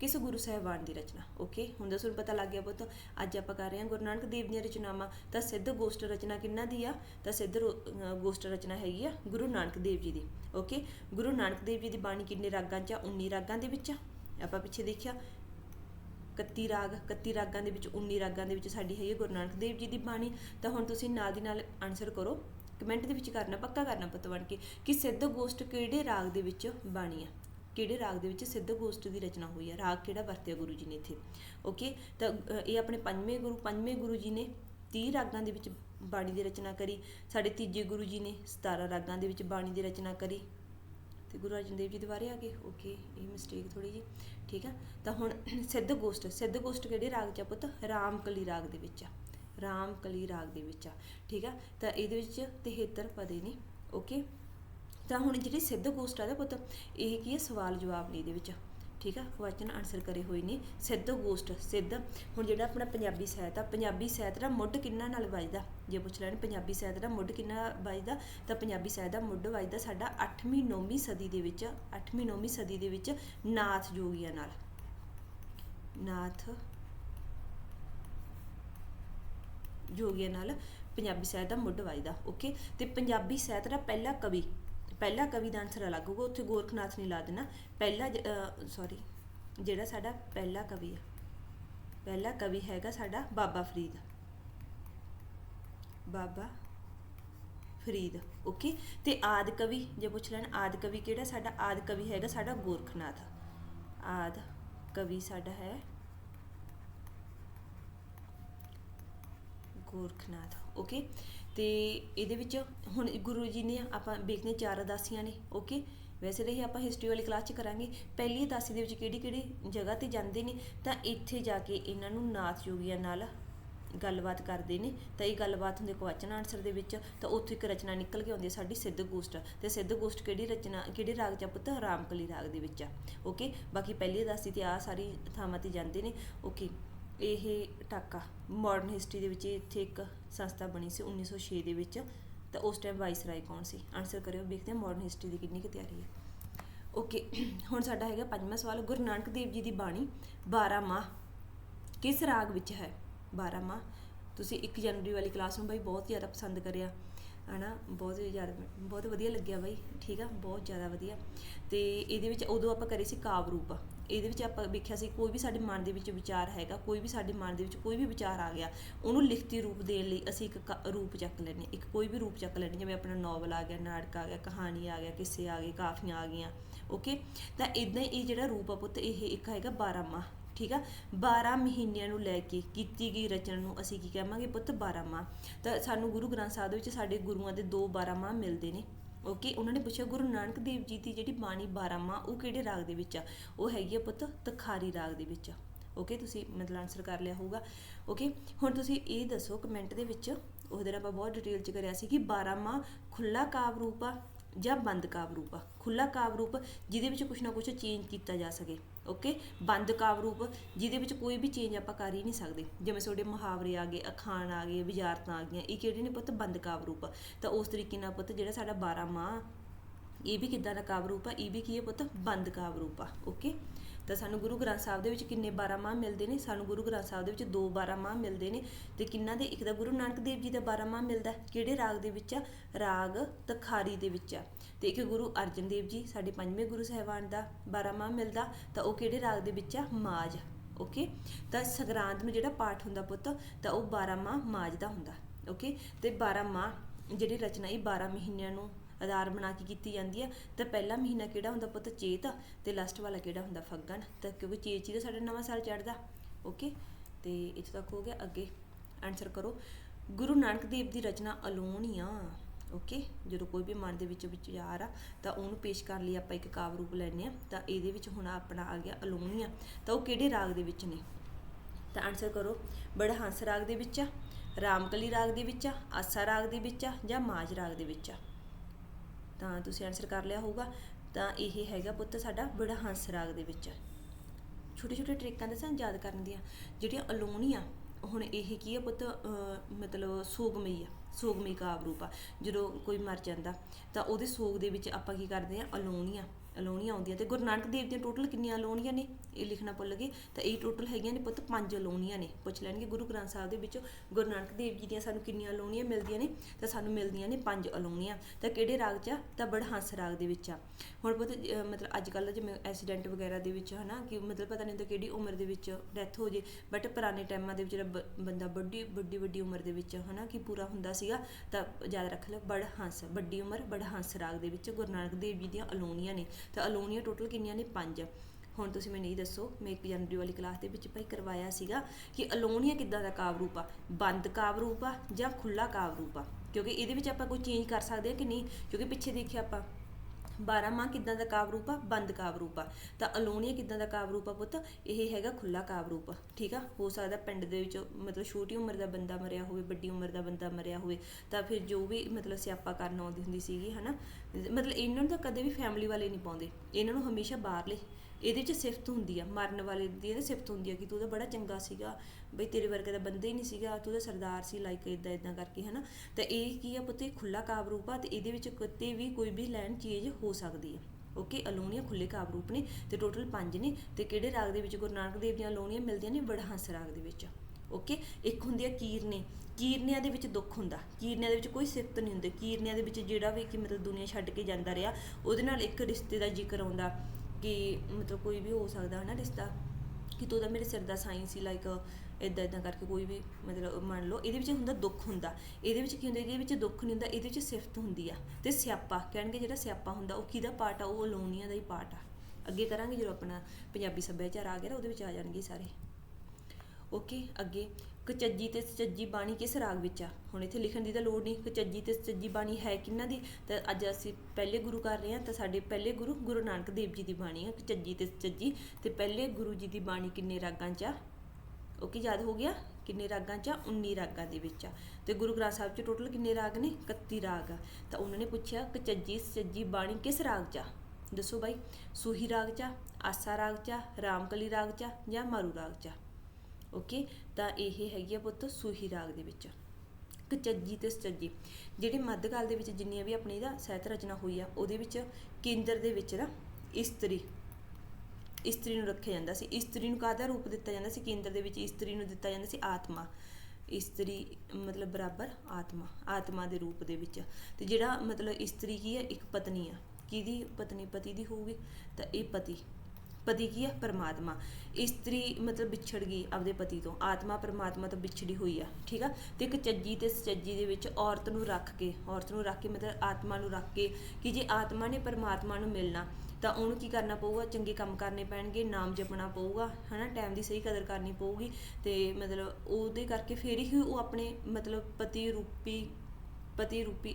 ਕਿਸ ਗੁਰੂ ਸਾਹਿਬਾਨ ਦੀ ਰਚਨਾ? ਓਕੇ ਹੁਣ ਦੱਸੋ, ਪਤਾ ਲੱਗ ਗਿਆ ਪੁੱਤ, ਅੱਜ ਆਪਾਂ ਕਰ ਰਹੇ ਹਾਂ ਗੁਰੂ ਨਾਨਕ ਦੇਵ ਦੀਆਂ ਰਚਨਾਵਾਂ। ਤਾਂ ਸਿੱਧ ਗੋਸ਼ਟ ਰਚਨਾ ਕਿੰਨਾ ਦੀ ਆ? ਤਾਂ ਸਿੱਧ ਰੋ- ਗੋਸ਼ਟ ਰਚਨਾ ਹੈਗੀ ਆ ਗੁਰੂ ਨਾਨਕ ਦੇਵ ਜੀ ਦੀ। ਓਕੇ ਗੁਰੂ ਨਾਨਕ ਦੇਵ ਜੀ ਦੀ ਬਾਣੀ ਕਿੰਨੇ ਰਾਗਾਂ 'ਚ ਆ? 19 ਰਾਗਾਂ ਦੇ ਵਿੱਚ ਆ। ਆਪਾਂ ਪਿੱਛੇ ਦੇਖਿਆ 31 ਰਾਗ 31 ਰਾਗਾਂ ਦੇ ਵਿੱਚ 19 ਰਾਗਾਂ ਦੇ ਵਿੱਚ ਸਾਡੀ ਹੈਗੀ ਗੁਰੂ ਨਾਨਕ ਦੇਵ ਜੀ ਦੀ ਬਾਣੀ। ਤਾਂ ਹੁਣ ਤੁਸੀਂ ਨਾਲ ਦੀ ਨਾਲ ਆਨਸਰ ਕਰੋ। ਕਮੈਂਟ ਦੇ ਵਿੱਚ ਕਰਨਾ, ਪੱਕਾ ਕਰਨਾ ਪੁੱਤ ਬਣ ਕੇ, ਕਿ ਸਿੱਧ ਗੋਸ਼ਟ ਕਿਹੜੇ ਰਾਗ ਦੇ ਵਿੱਚ ਬਾਣੀ ਆ? ਕਿਹੜੇ ਰਾਗ ਦੇ ਵਿੱਚ ਸਿੱਧ ਗੋਸ਼ਟ ਦੀ ਰਚਨਾ ਹੋਈ ਹੈ ਰਾਗ ਕਿਹੜਾ ਵਰਤਿਆ ਗੁਰੂ ਜੀ ਨੇ ਇੱਥੇ? ਓਕੇ ਤਾਂ ਇਹ ਆਪਣੇ ਪੰਜਵੇਂ ਗੁਰੂ ਪੰਜਵੇਂ ਗੁਰੂ ਜੀ ਨੇ 30 ਰਾਗਾਂ ਦੇ ਵਿੱਚ ਬਾਣੀ ਦੀ ਰਚਨਾ ਕਰੀ। ਸਾਡੇ ਤੀਜੇ ਗੁਰੂ ਜੀ ਨੇ 17 ਰਾਗਾਂ ਦੇ ਵਿੱਚ ਬਾਣੀ ਦੀ ਰਚਨਾ ਕਰੀ। ਤੇ ਗੁਰੂ ਅਰਜਨ ਦੇਵ ਜੀ ਦੁਬਾਰੇ ਆ ਗਏ? ਓਕੇ ਇਹ ਮਿਸਟੇਕ ਥੋੜੀ ਜੀ ਠੀਕ ਆ? ਤਾਂ ਹੁਣ [clears throat] ਸਿੱਧ ਗੋਸ਼ਟ ਸਿੱਧ ਗੋਸ਼ਟ ਕਿਹੜੇ ਰਾਗ ਚ ਆ ਪੁੱਤ? ਰਾਮਕਲੀ ਰਾਗ ਦੇ ਵਿੱਚ ਆ। ਰਾਮਕਲੀ ਰਾਗ ਦੇ ਵਿੱਚ ਆ। ਠੀਕ ਆ? ਤਾਂ ਇਹਦੇ ਵਿੱਚ 73 ਪਦੇ ਨੇ। ਓਕੇ ਤਾਂ ਹੁਣ ਜਿਹੜੇ ਸਿੱਧ ਗੋਸ਼ਟ ਆ ਦਾ ਪੁੱਤ, ਇਹ ਕੀ ਹੈ ਸਵਾਲ ਜਵਾਬ ਨੇ ਇਹਦੇ ਵਿੱਚ। ਠੀਕ ਆ? ਕੁਐਸਚਨ ਆਨਸਰ ਕਰੇ ਹੋਏ ਨੇ। ਸਿੱਧ ਗੋਸ਼ਟ, ਸਿੱਧ। ਹੁਣ ਜਿਹੜਾ ਆਪਣਾ ਪੰਜਾਬੀ ਸਾਹਿਤ ਆ, ਪੰਜਾਬੀ ਸਾਹਿਤ ਦਾ ਮੁੱਢ ਕਿੰਨਾ ਨਾਲ ਵੱਜਦਾ? ਜੇ ਪੁੱਛ ਲੈਣ, ਪੰਜਾਬੀ ਸਾਹਿਤ ਦਾ ਮੁੱਢ ਕਿੰਨਾ ਵੱਜਦਾ? ਤਾਂ ਪੰਜਾਬੀ ਸਾਹਿਤ ਦਾ ਮੁੱਢ ਵੱਜਦਾ ਸਾਡਾ 8ਵੀਂ 9ਵੀਂ ਸਦੀ ਦੇ ਵਿੱਚ 8ਵੀਂ 9ਵੀਂ ਸਦੀ ਦੇ ਵਿੱਚ ਨਾਥ ਜੋਗੀਆਂ ਨਾਲ। ਨਾਥ ਜੋਗੀਆਂ ਨਾਲ ਪੰਜਾਬੀ ਸਾਹਿਤ ਦਾ ਮੁੱਢ ਵੱਜਦਾ। ਓਕੇ ਤੇ ਪੰਜਾਬੀ ਸਾਹਿਤ ਦਾ ਪਹਿਲਾ ਕਵੀ ਪਹਿਲਾ ਕਵੀ ਦਾ ਆਨਸਰ ਅਲੱਗ ਹੋਊਗਾ, ਉੱਥੇ ਗੋਰਖਨਾਥ ਨਹੀਂ ਲਾ ਦੇਣਾ। ਪਹਿਲਾ ਸੌਰੀ ਜਿਹੜਾ ਸਾਡਾ ਪਹਿਲਾ ਕਵੀ ਆ। ਪਹਿਲਾ ਕਵੀ ਹੈਗਾ ਸਾਡਾ ਬਾਬਾ ਫਰੀਦ। ਬਾਬਾ ਫਰੀਦ ਓਕੇ ਤੇ ਆਦ ਕਵੀ ਜੇ ਪੁੱਛ ਲੈਣ, ਆਦ ਕਵੀ ਕਿਹੜਾ ਸਾਡਾ? ਆਦ ਕਵੀ ਹੈਗਾ ਸਾਡਾ ਗੋਰਖਨਾਥ। ਆਦ ਕਵੀ ਸਾਡਾ ਹੈ ਗੋਰਖਨਾਥ ਓਕੇ ਤੇ ਇਹਦੇ ਵਿੱਚ ਹੁਣ ਗੁਰੂ ਜੀ ਨੇ ਆਪਾਂ ਵੇਖਦੇ ਹਾਂ, ਚਾਰ ਅਦਾਸੀਆਂ ਨੇ ਓਕੇ ਵੈਸੇ ਤਾਂ ਇਹ ਆਪਾਂ ਹਿਸਟਰੀ ਵਾਲੀ ਕਲਾਸ 'ਚ ਕਰਾਂਗੇ। ਪਹਿਲੀ ਅਦਾਸੀ ਦੇ ਵਿੱਚ ਕਿਹੜੀ ਕਿਹੜੀ ਜਗ੍ਹਾ ਤੇ ਜਾਂਦੇ ਨੇ, ਤਾਂ ਇੱਥੇ ਜਾ ਕੇ ਇਹਨਾਂ ਨੂੰ ਨਾਥ ਯੋਗੀਆਂ ਨਾਲ ਗੱਲਬਾਤ ਕਰਦੇ ਨੇ। ਤਾਂ ਇਹ ਗੱਲਬਾਤ ਹੁੰਦੀ ਕੁਐਸਚਨ ਆਨਸਰ ਦੇ ਵਿੱਚ, ਤਾਂ ਉੱਥੋਂ ਇੱਕ ਰਚਨਾ ਨਿਕਲ ਕੇ ਆਉਂਦੀ ਹੈ ਸਾਡੀ ਸਿੱਧ ਗੋਸ਼ਟ। ਤੇ ਸਿੱਧ ਗੋਸ਼ਟ ਕਿਹੜੀ ਰਚਨਾ, ਕਿਹੜੇ ਰਾਗ 'ਚ ਪੁੱਤ? ਰਾਮਕਲੀ ਰਾਗ ਦੇ ਵਿੱਚ ਆ ਓਕੇ ਬਾਕੀ ਪਹਿਲੀ ਅਦਾਸੀ ਤੇ ਆ ਸਾਰੀ ਥਾਵਾਂ ਤੇ ਜਾਂਦੇ ਨੇ ਓਕੇ ਇਹ ਟਾਕਾ ਮਾਡਰਨ ਹਿਸਟਰੀ ਦੇ ਵਿੱਚ ਇੱਥੇ ਇੱਕ ਸੰਸਥਾ ਬਣੀ ਸੀ 1906 ਦੇ ਵਿੱਚ। ਤਾਂ ਉਸ ਟਾਈਮ ਵਾਈਸਰਾਏ ਕੌਣ ਸੀ? ਆਨਸਰ ਕਰਿਓ, ਵੇਖਦੇ ਹਾਂ ਮਾਡਰਨ ਹਿਸਟਰੀ ਦੀ ਕਿੰਨੀ ਕੁ ਤਿਆਰੀ ਹੈ। ਓਕੇ ਹੁਣ ਸਾਡਾ ਹੈਗਾ ਪੰਜਵਾਂ ਸਵਾਲ। ਗੁਰੂ ਨਾਨਕ ਦੇਵ ਜੀ ਦੀ ਬਾਣੀ 12 ਮਾਹ। ਕਿਸ ਰਾਗ ਵਿੱਚ ਹੈ? 12 ਮਾਹ। ਤੁਸੀਂ 1 ਜਨਵਰੀ ਵਾਲੀ ਕਲਾਸ ਨੂੰ ਬਾਈ ਬਹੁਤ ਜ਼ਿਆਦਾ ਪਸੰਦ ਕਰਿਆ। ਹਨਾ, ਬਹੁਤ ਜ਼ਿਆਦਾ, ਬਹੁਤ ਵਧੀਆ ਲੱਗਿਆ ਬਾਈ। ਠੀਕ ਆ, ਬਹੁਤ ਜ਼ਿਆਦਾ ਵਧੀਆ। ਤੇ ਇਹਦੇ ਵਿੱਚ ਉਦੋਂ ਆਪਾਂ ਕਰੇ ਸੀ ਕਾਵ ਰੂਪ। ਇਹਦੇ ਵਿੱਚ ਆਪਾਂ ਵੇਖਿਆ ਸੀ ਕੋਈ ਵੀ ਸਾਡੇ ਮਨ ਦੇ ਵਿੱਚ ਵਿਚਾਰ ਹੈਗਾ, ਕੋਈ ਵੀ ਸਾਡੇ ਮਨ ਦੇ ਵਿੱਚ ਕੋਈ ਵੀ ਵਿਚਾਰ ਆ ਗਿਆ, ਉਹਨੂੰ ਲਿਖਤੀ ਰੂਪ ਦੇਣ ਲਈ ਅਸੀਂ ਇੱਕ ਕ- ਰੂਪ ਚੱਕ ਲੈਂਦੇ ਇੱਕ ਕੋਈ ਵੀ ਰੂਪ ਚੱਕ ਲੈਂਦੇ ਜਿਵੇਂ ਆਪਣਾ ਨੋਵਲ ਆ ਗਿਆ, ਨਾਟਕ ਆ ਗਿਆ, ਕਹਾਣੀ ਆ ਗਿਆ, ਕਿੱਸੇ ਆ ਗਏ, ਕਾਫੀਆਂ ਆ ਗਈਆਂ ਓਕੇ ਤਾਂ ਇਦਾਂ ਹੀ ਇਹ ਜਿਹੜਾ ਰੂਪ ਆ ਪੁੱਤ, ਇਹ ਇੱਕ ਹੈਗਾ 12 ਮਾਹ ਠੀਕ ਆ? 12 ਮਹੀਨਿਆਂ ਨੂੰ ਲੈ ਕੇ ਕੀਤੀ ਗਈ ਰਚਨਾ ਨੂੰ ਅਸੀਂ ਕੀ ਕਹਾਂਗੇ ਪੁੱਤ 12 ਮਾਹ ਤਾਂ ਸਾਨੂੰ ਗੁਰੂ ਗ੍ਰੰਥ ਸਾਹਿਬ ਦੇ ਵਿੱਚ ਸਾਡੇ ਗੁਰੂਆਂ ਦੇ ਦੋ 12 ਮਾਹ ਮਿਲਦੇ ਨੇ। ਓਕੇ ਉਹਨਾਂ ਨੇ ਪੁੱਛਿਆ, ਗੁਰੂ ਨਾਨਕ ਦੇਵ ਜੀ ਦੀ ਜਿਹੜੀ ਬਾਣੀ 12 ਮਾਹ ਉਹ ਕਿਹੜੇ ਰਾਗ ਦੇ ਵਿੱਚ ਆ? ਉਹ ਹੈਗੀ ਆ ਪੁੱਤ ਤਖਾਰੀ ਰਾਗ ਦੇ ਵਿੱਚ। ਆ ਓਕੇ ਤੁਸੀਂ ਮਤਲਬ ਆਨਸਰ ਕਰ ਲਿਆ ਹੋਊਗਾ। ਓਕੇ ਹੁਣ ਤੁਸੀਂ ਇਹ ਦੱਸੋ ਕਮੈਂਟ ਦੇ ਵਿੱਚ, ਉਹਦੇ ਨਾਲ ਆਪਾਂ ਬਹੁਤ ਡਿਟੇਲ ਚ ਕਰਿਆ ਸੀ ਕਿ 12 ਮਾਹ ਖੁੱਲਾ ਕਾਵ ਰੂਪ ਆ ਜਾਂ ਬੰਦ ਕਾਵ ਰੂਪ ਆ? ਖੁੱਲਾ ਕਾਵ ਰੂਪ ਜਿਹਦੇ ਵਿੱਚ ਕੁਝ ਨਾ ਕੁਝ ਚੇਂਜ ਕੀਤਾ ਜਾ ਸਕੇ। ਓਕੇ? ਬੰਦ ਕਾਵ ਰੂਪ, ਜਿਹਦੇ ਵਿੱਚ ਕੋਈ ਵੀ ਚੇਂਜ ਆਪਾਂ ਕਰ ਹੀ ਨਹੀਂ ਸਕਦੇ। ਜਿਵੇਂ ਤੁਹਾਡੇ ਮੁਹਾਵਰੇ ਆ ਗਏ, ਅਖਾਣ ਆ ਗਏ ਵਿਚਾਰਤਾਂ ਆ ਗਈਆਂ, ਇਹ ਕਿਹੜੇ ਨੇ ਪੁੱਤ? ਬੰਦ ਕਾਵ ਰੂਪ। ਤਾਂ ਉਸ ਤਰੀਕੇ ਨਾਲ ਪੁੱਤ ਜਿਹੜਾ ਸਾਡਾ 12 ਮਾਹ ਇਹ ਵੀ ਕਿੱਦਾਂ ਦਾ ਕਾਵ ਰੂਪ ਆ? ਇਹ ਵੀ ਕੀ ਹੈ ਪੁੱਤ? ਬੰਦ ਕਾਵ ਰੂਪ ਆ। ਓਕੇ? ਤਾਂ ਸਾਨੂੰ ਗੁਰੂ ਗ੍ਰੰਥ ਸਾਹਿਬ ਦੇ ਵਿੱਚ ਕਿੰਨੇ 12 ਮਾਹ ਮਿਲਦੇ ਨੇ? ਸਾਨੂੰ ਗੁਰੂ ਗ੍ਰੰਥ ਸਾਹਿਬ ਦੇ ਵਿੱਚ ਦੋ 12 ਮਾਹ ਮਿਲਦੇ ਨੇ। ਤੇ ਕਿੰਨਾ ਦੇ? ਇੱਕ ਦਾ ਗੁਰੂ ਨਾਨਕ ਦੇਵ ਜੀ ਦਾ 12 ਮਾਹ ਮਿਲਦਾ ਕਿਹੜੇ ਰਾਗ ਦੇ ਵਿੱਚ ਆ? ਰਾਗ ਤਖਾਰੀ ਦੇ ਵਿੱਚ ਆ। ਤੇ ਇੱਕ ਗੁਰੂ ਅਰਜਨ ਦੇਵ ਜੀ, ਸਾਡੇ ਪੰਜਵੇਂ ਗੁਰੂ ਸਾਹਿਬਾਨ ਦਾ 12 ਮਾਹ ਮਿਲਦਾ। ਤਾਂ ਉਹ ਕਿਹੜੇ ਰਾਗ ਦੇ ਵਿੱਚ ਆ? ਮਾਜ ਓਕੇ? ਤਾਂ ਸੰਗਰਾਂਦ ਨੂੰ ਜਿਹੜਾ ਪਾਠ ਹੁੰਦਾ ਪੁੱਤ, ਤਾਂ ਉਹ 12 ਮਾਹ ਮਾਜ ਦਾ ਹੁੰਦਾ। ਓਕੇ? ਤੇ 12 ਮਾਹ, ਜਿਹੜੀ ਰਚਨਾ ਇਹ 12 ਮਹੀਨਿਆਂ ਨੂੰ ਆਧਾਰ ਬਣਾ ਕੇ ਕੀਤੀ ਜਾਂਦੀ ਹੈ। ਤਾਂ ਪਹਿਲਾ ਮਹੀਨਾ ਕਿਹੜਾ ਹੁੰਦਾ ਪੁੱਤ? ਚੇਤ ਤੇ ਲਾਸਟ ਵਾਲਾ ਕਿਹੜਾ ਹੁੰਦਾ? ਫੱਗਣ। ਤਾਂ ਕਿਉਂਕਿ ਚੇਤ ਚ ਹੀ ਸਾਡਾ ਨਵਾਂ ਸਾਲ ਚੜ੍ਹਦਾ। ਓਕੇ ਤੇ ਇੱਥੋਂ ਤੱਕ ਹੋ ਗਿਆ। ਅੱਗੇ ਆਨਸਰ ਕਰੋ। ਗੁਰੂ ਨਾਨਕ ਦੇਵ ਦੀ ਰਚਨਾ ਅਲੋਣੀ ਆ। ਓਕੇ ਜਦੋਂ ਕੋਈ ਵੀ ਮਨ ਦੇ ਵਿੱਚ ਵਿਚਾਰ ਆ, ਤਾਂ ਉਹਨੂੰ ਪੇਸ਼ ਕਰਨ ਲਈ ਆਪਾਂ ਇੱਕ ਕਾਵ ਰੂਪ ਲੈਂਦੇ ਆ ਤਾਂ ਇਹਦੇ ਵਿੱਚ ਹੁਣ ਆਪਣਾ ਆ ਗਿਆ ਅਲੋਨੀਆ ਤਾਂ ਉਹ ਕਿਹੜੇ ਰਾਗ ਦੇ ਵਿੱਚ ਨੇ? ਤਾਂ ਆਨਸਰ ਕਰੋ। ਬੜਾ ਹੰਸ ਰਾਗ ਦੇ ਵਿੱਚ ਆ, ਰਾਮਕਲੀ ਰਾਗ ਦੇ ਵਿੱਚ ਆ, ਆਸਾ ਰਾਗ ਦੇ ਵਿੱਚ ਆ ਜਾਂ ਮਾਜ ਰਾਗ ਦੇ ਵਿੱਚ ਆ? ਤਾਂ ਤੁਸੀਂ ਆਨਸਰ ਕਰ ਲਿਆ ਹੋਊਗਾ, ਤਾਂ ਇਹ ਹੈਗਾ ਪੁੱਤ ਸਾਡਾ ਬੜਾ ਹੰਸ ਰਾਗ ਦੇ ਵਿੱਚ। ਛੋਟੇ ਛੋਟੇ ਟ੍ਰਿਕਾਂ ਦੇ ਸਾਨੂੰ ਯਾਦ ਕਰਨ ਦੀਆਂ। ਜਿਹੜੀਆਂ ਅਲੋਣੀਆਂ ਹੁਣ ਇਹ ਕੀ ਆ ਪੁੱਤ ਮਤਲਬ ਸੋਗਮਈ ਆ, ਸੋਗਮਈ ਕਾਵ ਰੂਪ ਆ। ਜਦੋਂ ਕੋਈ ਮਰ ਜਾਂਦਾ, ਤਾਂ ਉਹਦੇ ਸੋਗ ਦੇ ਵਿੱਚ ਆਪਾਂ ਕੀ ਕਰਦੇ ਆ ਅਲੋਣੀਆਂ ਅਲੋਨੀਆਂ ਆਉਂਦੀਆਂ ਤੇ ਗੁਰੂ ਨਾਨਕ ਦੇਵ ਦੀਆਂ ਟੋਟਲ ਕਿੰਨੀਆਂ ਅਲੋਨੀਆਂ ਨੇ? ਇਹ ਲਿਖਣਾ ਭੁੱਲ ਗਏ। ਤਾਂ ਇਹ ਟੋਟਲ ਹੈਗੀਆਂ ਨੇ ਪੁੱਤ ਪੰਜ ਅਲੋਨੀਆਂ ਨੇ। ਪੁੱਛ ਲੈਣਗੇ ਗੁਰੂ ਗ੍ਰੰਥ ਸਾਹਿਬ ਦੇ ਵਿੱਚੋਂ ਗੁਰੂ ਨਾਨਕ ਦੇਵ ਜੀ ਦੀਆਂ ਸਾਨੂੰ ਕਿੰਨੀਆਂ ਅਲੋਨੀਆਂ ਮਿਲਦੀਆਂ ਨੇ? ਤਾਂ ਸਾਨੂੰ ਮਿਲਦੀਆਂ ਨੇ ਪੰਜ ਅਲੋਨੀਆਂ ਤਾਂ ਕਿਹੜੇ ਰਾਗ 'ਚ ਆ? ਤਾਂ ਬੜਹੰਸ ਰਾਗ ਦੇ ਵਿੱਚ ਆ। ਹੁਣ ਪੁੱਤ ਮਤਲਬ ਅੱਜ ਕੱਲ੍ਹ ਜਿਵੇਂ ਐਕਸੀਡੈਂਟ ਵਗੈਰਾ ਦੇ ਵਿੱਚ ਹਨਾ, ਕਿ ਮਤਲਬ ਪਤਾ ਨਹੀਂ ਹੁੰਦਾ ਕਿਹੜੀ ਉਮਰ ਦੇ ਵਿੱਚ ਡੈਥ ਹੋ ਜੇ ਬਟ ਪੁਰਾਣੇ ਟਾਈਮਾਂ ਦੇ ਵਿੱਚ ਜਿਹੜਾ ਬੰਦਾ ਵੱਡੀ ਵੱਡੀ ਵੱਡੀ ਉਮਰ ਦੇ ਵਿੱਚ ਹਨਾ, ਕਿ ਪੂਰਾ ਹੁੰਦਾ ਸੀਗਾ, ਤਾਂ ਯਾਦ ਰੱਖ ਲਓ ਬੜਹੰਸ, ਵੱਡੀ ਉਮਰ ਬੜਹੰਸ ਰਾਗ ਦੇ ਵਿੱਚ ਗੁਰੂ ਨਾਨਕ ਦੇਵ ਜੀ ਦੀਆਂ ਅਲੋਨੀਆਂ ਨੇ। ਤਾਂ ਅਲੋਨੀਆ ਟੋਟਲ ਕਿੰਨੀਆਂ ਨੇ? ਪੰਜ। ਹੁਣ ਤੁਸੀਂ ਮੈਨੂੰ ਇਹ ਦੱਸੋ, ਮੈਂ ਇੱਕ ਜਨਵਰੀ ਵਾਲੀ ਕਲਾਸ ਦੇ ਵਿੱਚ ਭਾਈ ਕਰਵਾਇਆ ਸੀਗਾ ਕਿ ਅਲੋਨੀਆ ਕਿੱਦਾਂ ਦਾ ਕਾਵ ਰੂਪ ਆ? ਬੰਦ ਕਾਵ ਰੂਪ ਆ ਜਾਂ ਖੁੱਲਾ ਕਾਵ ਰੂਪ ਆ? ਕਿਉਂਕਿ ਇਹਦੇ ਵਿੱਚ ਆਪਾਂ ਕੋਈ ਚੇਂਜ ਕਰ ਸਕਦੇ ਹਾਂ ਕਿ ਨਹੀਂ? ਕਿਉਂਕਿ ਪਿੱਛੇ ਦੇਖਿਆ ਆਪਾਂ 12 ਮਾਹ ਕਿੱਦਾਂ ਦਾ ਕਾਵ ਰੂਪ ਆ? ਬੰਦ ਕਾਵ ਰੂਪ ਆ। ਤਾਂ ਅਲੋਨੀਆ ਕਿੱਦਾਂ ਦਾ ਕਾਵ ਰੂਪ ਆ ਪੁੱਤ? ਇਹ ਹੈਗਾ ਖੁੱਲਾ ਕਾਵ ਰੂਪ, ਠੀਕ ਆ? ਹੋ ਸਕਦਾ ਪਿੰਡ ਦੇ ਵਿੱਚ ਮਤਲਬ ਛੋਟੀ ਉਮਰ ਦਾ ਬੰਦਾ ਮਰਿਆ ਹੋਵੇ, ਵੱਡੀ ਉਮਰ ਦਾ ਬੰਦਾ ਮਰਿਆ ਹੋਵੇ, ਤਾਂ ਫਿਰ ਜੋ ਵੀ ਮਤਲਬ ਸਿਆਪਾ ਕਰਨ ਆਉਂਦੀ ਹੁੰਦੀ ਸੀਗੀ, ਹਨਾ? ਮਤਲਬ ਇਹਨਾਂ ਨੂੰ ਤਾਂ ਕਦੇ ਵੀ ਫੈਮਿਲੀ ਵਾਲੇ ਨਹੀਂ ਪਾਉਂਦੇ। ਇਹਨਾਂ ਨੂੰ ਹਮੇਸ਼ਾ ਬਾਹਰਲੇ ਇਹਦੇ 'ਚ ਸਿਫਤ ਹੁੰਦੀ ਆ, ਮਰਨ ਵਾਲੇ ਦੀ ਇਹਦੇ ਸਿਫਤ ਹੁੰਦੀ ਆ ਕਿ ਤੂੰ ਤਾਂ ਬੜਾ ਚੰਗਾ ਸੀਗਾ, ਬਈ ਤੇਰੇ ਵਰਗਾ ਦਾ ਬੰਦਾ ਹੀ ਨਹੀਂ ਸੀਗਾ, ਤੂੰ ਤਾਂ ਸਰਦਾਰ ਸੀ ਲਾਈਕ ਇਦਾਂ ਇਦਾਂ ਕਰਕੇ, ਹਨਾ। ਤਾਂ ਇਹ ਕੀ ਆ ਪੁੱਤ, ਇਹ ਖੁੱਲਾ ਕਾਵ ਰੂਪ ਆ ਤੇ ਇਹਦੇ ਵਿੱਚ ਕਿਤੇ ਵੀ ਕੋਈ ਵੀ ਲਾਈਨ ਚੇਂਜ ਹੋ ਸਕਦੀ ਆ। ਓਕੇ ਅਲੋਨੀਆਂ ਖੁੱਲੇ ਕਾਵਰੂਪ ਨੇ ਤੇ ਟੋਟਲ 5 ਨੇ ਤੇ ਕਿਹੜੇ ਰਾਗ ਦੇ ਵਿੱਚ ਗੁਰੂ ਨਾਨਕ ਦੇਵ ਦੀਆਂ ਅਲੋਨੀਆਂ ਮਿਲਦੀਆਂ ਨੇ ਵਡਹੰਸ ਰਾਗ ਦੇ ਵਿੱਚ। ਓਕੇ ਇੱਕ ਹੁੰਦੀ ਆ ਕੀਰਨੇ ਕੀਰਨਿਆਂ ਦੇ ਵਿੱਚ ਦੁੱਖ ਹੁੰਦਾ, ਕੀਰਨਿਆਂ ਦੇ ਵਿੱਚ ਕੋਈ ਸਿਫਤ ਨਹੀਂ ਹੁੰਦੀ। ਕੀਰਨਿਆਂ ਦੇ ਵਿੱਚ ਜਿਹੜਾ ਵੀ ਕਿ ਮਤਲਬ ਦੁਨੀਆ ਛੱਡ ਕੇ ਜਾਂਦਾ ਰਿਹਾ, ਉਹਦੇ ਨਾਲ ਇੱਕ ਰਿਸ਼ਤੇ ਦਾ ਜ਼ਿਕਰ ਆਉਂਦਾ। ਕਿ ਮਤਲਬ ਕੋਈ ਵੀ ਹੋ ਸਕਦਾ ਹਨਾ ਰਿਸ਼ਤਾ, ਕਿ ਤੂੰ ਤਾਂ ਮੇਰੇ ਸਿਰ ਦਾ ਸਾਈਨ ਸੀ ਲਾਈਕ ਇਦਾਂ ਇਦਾਂ ਕਰਕੇ ਕੋਈ ਵੀ ਮਤਲਬ ਮੰਨ ਲਓ, ਇਹਦੇ ਵਿੱਚ ਹੁੰਦਾ ਦੁੱਖ ਹੁੰਦਾ, ਇਹਦੇ ਵਿੱਚ ਕੀ ਹੁੰਦਾ, ਇਹਦੇ ਵਿੱਚ ਦੁੱਖ ਨਹੀਂ ਹੁੰਦਾ, ਇਹਦੇ ਵਿੱਚ ਸਿਫਤ ਹੁੰਦੀ ਆ ਤੇ ਸਿਆਪਾ, ਕਹਿਣਗੇ ਜਿਹੜਾ ਸਿਆਪਾ ਹੁੰਦਾ ਉਹ ਕਿਹਦਾ ਪਾਰਟ ਆ, ਉਹ ਅਲੋਨੀਆਂ ਦਾ ਹੀ ਪਾਰਟ ਆ। ਅੱਗੇ ਕਰਾਂਗੇ ਜਦੋਂ ਆਪਣਾ ਪੰਜਾਬੀ ਸੱਭਿਆਚਾਰ ਆ ਗਿਆ ਨਾ, ਉਹਦੇ ਵਿੱਚ ਆ ਜਾਣਗੇ ਸਾਰੇ। ਓਕੇ ਅੱਗੇ ਕਚੱਜੀ ਤੇ ਸਚੱਜੀ ਬਾਣੀ ਕਿਸ ਰਾਗ ਵਿੱਚ ਆ? ਹੁਣ ਇੱਥੇ ਲਿਖਣ ਦੀ ਤਾਂ ਲੋੜ ਨਹੀਂ ਕਚੱਜੀ ਤੇ ਸਚੱਜੀ ਬਾਣੀ ਹੈ ਕਿਹਨਾਂ ਦੀ? ਤਾਂ ਅੱਜ ਅਸੀਂ ਪਹਿਲੇ ਗੁਰੂ ਕਰ ਰਹੇ ਹਾਂ, ਤਾਂ ਸਾਡੇ ਪਹਿਲੇ ਗੁਰੂ ਗੁਰੂ ਨਾਨਕ ਦੇਵ ਜੀ ਦੀ ਬਾਣੀ ਹੈ ਕਚੱਜੀ ਤੇ ਸਚੱਜੀ ਤੇ ਪਹਿਲੇ ਗੁਰੂ ਜੀ ਦੀ ਬਾਣੀ ਕਿੰਨੇ ਰਾਗਾਂ 'ਚ ਆ? ਓਕੇ ਯਾਦ ਹੋ ਗਿਆ? ਕਿੰਨੇ ਰਾਗਾਂ 'ਚ ਆ? 19 ਰਾਗਾਂ ਦੇ ਵਿੱਚ ਆ। ਤੇ ਗੁਰੂ ਗ੍ਰੰਥ ਸਾਹਿਬ 'ਚ ਟੋਟਲ ਕਿੰਨੇ ਰਾਗ ਨੇ? 31 ਰਾਗ ਆ। ਤਾਂ ਉਹਨਾਂ ਨੇ ਪੁੱਛਿਆ ਕਚੱਜੀ ਸਚੱਜੀ ਬਾਣੀ ਕਿਸ ਰਾਗ 'ਚ ਆ? ਦੱਸੋ ਬਾਈ, ਸੂਹੀ ਰਾਗ 'ਚ ਆਸਾ ਰਾਗ 'ਚ ਆ, ਰਾਮਕਲੀ ਰਾਗ 'ਚ ਆ ਜਾਂ ਮਾਰੂ ਰਾਗ 'ਚ ਓਕੇ ਤਾਂ ਇਹ ਹੈਗੀ ਆ ਪੁੱਤ ਸੂਹੀ ਰਾਗ ਦੇ ਵਿੱਚ। ਕਚੱਜੀ ਤੇ ਸਚੱਜੀ ਜਿਹੜੀ ਮੱਧਕਾਲ ਦੇ ਵਿੱਚ ਜਿੰਨੀਆਂ ਵੀ ਆਪਣੀ ਦਾ ਸਾਹਿਤ ਰਚਨਾ ਹੋਈ ਆ, ਉਹਦੇ ਵਿੱਚ ਕੇਂਦਰ ਦੇ ਵਿੱਚ ਨਾ ਇਸਤਰੀ ਇਸਤਰੀ ਨੂੰ ਰੱਖਿਆ ਜਾਂਦਾ ਸੀ। ਇਸਤਰੀ ਨੂੰ ਕਾਹਦਾ ਰੂਪ ਦਿੱਤਾ ਜਾਂਦਾ ਸੀ? ਕੇਂਦਰ ਦੇ ਵਿੱਚ ਇਸਤਰੀ ਨੂੰ ਦਿੱਤਾ ਜਾਂਦਾ ਸੀ ਆਤਮਾ। ਇਸਤਰੀ ਮਤਲਬ ਬਰਾਬਰ ਆਤਮਾ ਆਤਮਾ ਦੇ ਰੂਪ ਦੇ ਵਿੱਚ। ਤੇ ਜਿਹੜਾ ਮਤਲਬ ਇਸਤਰੀ ਕੀ ਹੈ ਇੱਕ ਪਤਨੀ ਆ। ਕਿਹਦੀ? ਪਤਨੀ, ਪਤੀ ਦੀ ਹੋਊਗੀ। ਤਾਂ ਇਹ ਪਤੀ। ਪਤੀ ਕੀ ਹੈ ਪਰਮਾਤਮਾ। ਇਸਤਰੀ ਮਤਲਬ ਵਿਛੜ ਗਈ ਆਪਦੇ ਪਤੀ ਤੋਂ। ਆਤਮਾ ਪਰਮਾਤਮਾ ਤੋਂ ਵਿਛੜੀ ਹੋਈ ਆ, ਠੀਕ ਆ? ਤੇ ਇੱਕ ਚੱਜੀ ਤੇ ਸਚੱਜੀ ਦੇ ਵਿੱਚ ਔਰਤ ਨੂੰ ਰੱਖ ਕੇ, ਔਰਤ ਨੂੰ ਰੱਖ ਕੇ ਮਤਲਬ ਆਤਮਾ ਨੂੰ ਰੱਖ ਕੇ ਕਿ ਜੇ ਆਤਮਾ ਨੇ ਪਰਮਾਤਮਾ ਨੂੰ ਮਿਲਣਾ, ਤਾਂ ਉਹਨੂੰ ਕੀ ਕਰਨਾ ਪਊਗਾ? ਚੰਗੇ ਕੰਮ ਕਰਨੇ ਪੈਣਗੇ, ਨਾਮ ਜਪਣਾ ਪਊਗਾ, ਹਨਾ? ਟਾਈਮ ਦੀ ਸਹੀ ਕਦਰ ਕਰਨੀ ਪਊਗੀ ਤੇ ਮਤਲਬ ਉਹਦੇ ਕਰਕੇ ਫੇਰ ਹੀ ਉਹ ਆਪਣੇ ਮਤਲਬ ਪਤੀ ਰੂਪੀ ਪਤੀ ਰੂਪੀ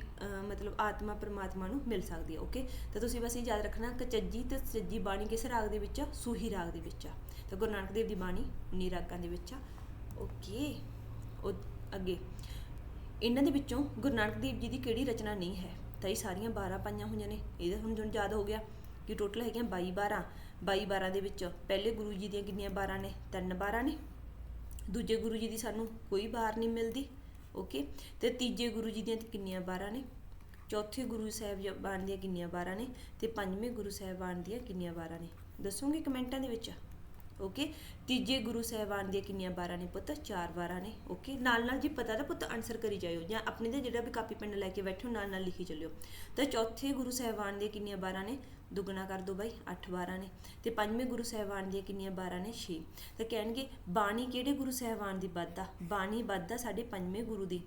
ਮਤਲਬ ਆਤਮਾ ਪਰਮਾਤਮਾ ਨੂੰ ਮਿਲ ਸਕਦੀ ਹੈ ਓਕੇ ਤਾਂ ਤੁਸੀਂ ਬਸ ਇਹ ਯਾਦ ਰੱਖਣਾ ਕਿ ਚੱਜੀ ਤੇ ਸੱਜੀ ਬਾਣੀ ਕਿਸ ਰਾਗ ਦੇ ਵਿੱਚ ਆ? ਸੂਹੀ ਰਾਗ ਦੇ ਵਿੱਚ ਆ। ਤਾਂ ਗੁਰੂ ਨਾਨਕ ਦੇਵ ਦੀ ਬਾਣੀ 19 ਰਾਗਾਂ ਦੇ ਵਿੱਚ ਆ। ਓਕੇ ਉਹ ਅੱਗੇ। ਇਹਨਾਂ ਦੇ ਵਿੱਚੋਂ ਗੁਰੂ ਨਾਨਕ ਦੇਵ ਜੀ ਦੀ ਕਿਹੜੀ ਰਚਨਾ ਨਹੀਂ ਹੈ? ਤਾਂ ਇਹ ਸਾਰੀਆਂ 12 ਪਾਈਆਂ ਹੋਈਆਂ ਨੇ। ਇਹਦਾ ਹੁਣ ਜੁਨ ਯਾਦ ਹੋ ਗਿਆ ਕਿ ਟੋਟਲ ਹੈਗੀਆਂ 22 12 22 12 ਦੇ ਵਿੱਚ ਪਹਿਲੇ ਗੁਰੂ ਜੀ ਦੀਆਂ ਕਿੰਨੀਆਂ 12 ਨੇ? ਤਿੰਨ 12 ਨੇ। ਦੂਜੇ ਗੁਰੂ ਜੀ ਦੀ ਸਾਨੂੰ ਕੋਈ ਬਾਰ ਨਹੀਂ ਮਿਲਦੀ। ਓਕੇ ਤੇ ਤੀਜੇ ਗੁਰੂ ਜੀ ਦੀਆਂ ਕਿੰਨੀਆਂ 12 ਨੇ? ਚੌਥੇ ਗੁਰੂ ਸਾਹਿਬਾਨ ਦੀਆਂ ਕਿੰਨੀਆਂ 12 ਨੇ? ਤੇ ਪੰਜਵੇਂ ਗੁਰੂ ਸਾਹਿਬਾਨ ਦੀਆਂ ਕਿੰਨੀਆਂ 12 ਨੇ? ਦੱਸੋਗੇ ਕਮੈਂਟਾਂ ਦੇ ਵਿੱਚ। ਓਕੇ ਤੀਜੇ ਗੁਰੂ ਸਾਹਿਬਾਨ ਦੀਆਂ ਕਿੰਨੀਆਂ 12 ਨੇ ਪੁੱਤ? 4 12 ਨੇ ਓਕੇ ਨਾਲ ਨਾਲ ਜੀ ਪਤਾ ਤਾਂ ਪੁੱਤ ਆਨਸਰ ਕਰੀ ਜਾਇਓ ਜਾਂ ਆਪਣੇ ਦੇ ਜਿਹੜਾ ਵੀ ਕਾਪੀ ਪੈਨ ਲੈ ਕੇ ਬੈਠੋ ਨਾਲ ਨਾਲ ਲਿਖੀ ਚੱਲਿਓ। ਤਾਂ ਚੌਥੇ ਗੁਰੂ ਸਾਹਿਬਾਨ ਦੀਆਂ ਕਿੰਨੀਆਂ 12 ਨੇ? ਦੁੱਗਣਾ ਕਰ ਦੋ ਬਾਈ 8 12 ਨੇ। ਤੇ ਪੰਜਵੇਂ ਗੁਰੂ ਸਾਹਿਬਾਨ ਦੀਆਂ ਕਿੰਨੀਆਂ 12 ਨੇ? 6 ਤਾਂ ਕਹਿਣਗੇ, ਬਾਣੀ ਕਿਹੜੇ ਗੁਰੂ ਸਾਹਿਬਾਨ ਦੀ ਵੱਧ ਆ? ਬਾਣੀ ਵੱਧਦਾ ਸਾਡੇ ਪੰਜਵੇਂ ਗੁਰੂ ਦੀ।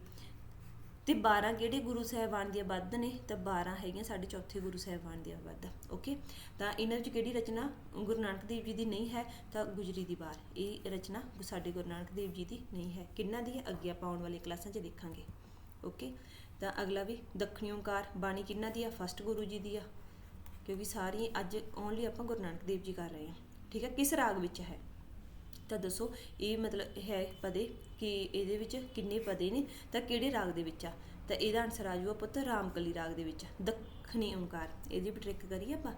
ਤੇ 12 ਕਿਹੜੇ ਗੁਰੂ ਸਾਹਿਬਾਨ ਦੀਆਂ ਵੱਧ ਨੇ? ਤਾਂ 12 ਹੈਗੀਆਂ ਸਾਡੇ ਚੌਥੇ ਗੁਰੂ ਸਾਹਿਬਾਨ ਦੀਆਂ ਵੱਧ ਓਕੇ ਤਾਂ ਇਹਨਾਂ ਵਿੱਚ ਕਿਹੜੀ ਰਚਨਾ ਗੁਰੂ ਨਾਨਕ ਦੇਵ ਜੀ ਦੀ ਨਹੀਂ ਹੈ, ਤਾਂ ਗੁਜਰੀ ਦੀ ਵਾਰ। ਇਹ ਰਚਨਾ ਸਾਡੇ ਗੁਰੂ ਨਾਨਕ ਦੇਵ ਜੀ ਦੀ ਨਹੀਂ ਹੈ। ਕਿੰਨਾ ਦੀ ਹੈ? ਅੱਗੇ ਆਪਾਂ ਆਉਣ ਵਾਲੀ ਕਲਾਸਾਂ 'ਚ ਦੇਖਾਂਗੇ ਓਕੇ ਤਾਂ ਅਗਲਾ ਵੀ ਦੱਖਣੀ ਓੰਕਾਰ ਬਾਣੀ ਕਿੰਨਾ ਦੀ ਆ? ਫਸਟ ਗੁਰੂ ਜੀ ਦੀ ਆ, ਕਿਉਂਕਿ ਸਾਰੀ ਅੱਜ ਓਨਲੀ ਆਪਾਂ ਗੁਰੂ ਨਾਨਕ ਦੇਵ ਜੀ ਕਰ ਰਹੇ ਹਾਂ, ਠੀਕ ਹੈ? ਕਿਸ ਰਾਗ ਵਿੱਚ ਹੈ? ਤਾਂ ਦੱਸੋ, ਇਹ ਮਤਲਬ ਹੈ ਪਦੇ ਕਿ ਇਹਦੇ ਵਿੱਚ ਕਿੰਨੇ ਪਦੇ ਨੇ, ਤਾਂ ਕਿਹੜੇ ਰਾਗ ਦੇ ਵਿੱਚ ਆ? ਤਾਂ ਇਹਦਾ ਆਨਸਰ ਆ ਜੂਗਾ ਪੁੱਤ ਰਾਮਕਲੀ ਰਾਗ ਦੇ ਵਿੱਚ, ਦੱਖਣੀ ਓੰਕਾਰ। ਇਹਦੀ ਵੀ ਟ੍ਰਿਕ ਕਰੀਏ ਆਪਾਂ?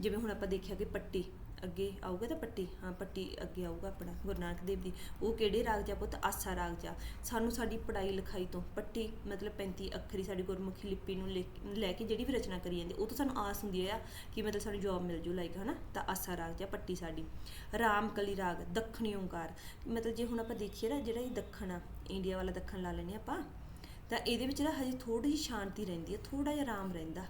ਜਿਵੇਂ ਹੁਣ ਆਪਾਂ ਦੇਖਿਆ ਕਿ ਪੱਟੀ ਅੱਗੇ ਆਊਗਾ ਤਾਂ ਪੱਟੀ, ਹਾਂ, ਪੱਟੀ ਅੱਗੇ ਆਊਗਾ ਆਪਣਾ, ਗੁਰੂ ਨਾਨਕ ਦੇਵ ਦੀ ਉਹ ਕਿਹੜੇ ਰਾਗ 'ਚ ਆ ਪੁੱਤ? ਆਸਾ ਰਾਗ 'ਚ ਆ ਸਾਨੂੰ ਸਾਡੀ ਪੜ੍ਹਾਈ ਲਿਖਾਈ ਤੋਂ ਪੱਟੀ, ਮਤਲਬ 35 ਅੱਖਰੀ ਸਾਡੀ ਗੁਰਮੁਖੀ ਲਿਪੀ ਨੂੰ ਲੈ- ਲੈ ਕੇ ਜਿਹੜੀ ਵੀ ਰਚਨਾ ਕਰੀ ਜਾਂਦੀ, ਉਹ ਤੋਂ ਸਾਨੂੰ ਆਸ ਹੁੰਦੀ ਆ ਕਿ ਮਤਲਬ ਸਾਨੂੰ ਜੌਬ ਮਿਲ ਜੂ ਲਾਈਕ ਹਨਾ? ਤਾਂ ਆਸਾ ਰਾਗ 'ਚ ਪੱਟੀ ਸਾਡੀ। ਰਾਮ ਕਲੀ ਰਾਗ, ਦੱਖਣੀ ਓੰਕਾਰ। ਮਤਲਬ ਜੇ ਹੁਣ ਆਪਾਂ ਦੇਖੀਏ ਨਾ, ਜਿਹੜਾ ਇਹ ਦੱਖਣ ਆ, ਇੰਡੀਆ ਵਾਲਾ ਦੱਖਣ ਲਾ ਲੈਨੇ ਆਪਾਂ, ਤਾਂ ਇਹਦੇ ਵਿੱਚ ਨਾ ਹਜੇ ਥੋੜੀ ਜਿਹੀ ਸ਼ਾਂਤੀ ਰਹਿੰਦੀ ਹੈ ਥੋੜਾ ਜਿਹਾ ਆਰਾਮ ਰਹਿੰਦਾ।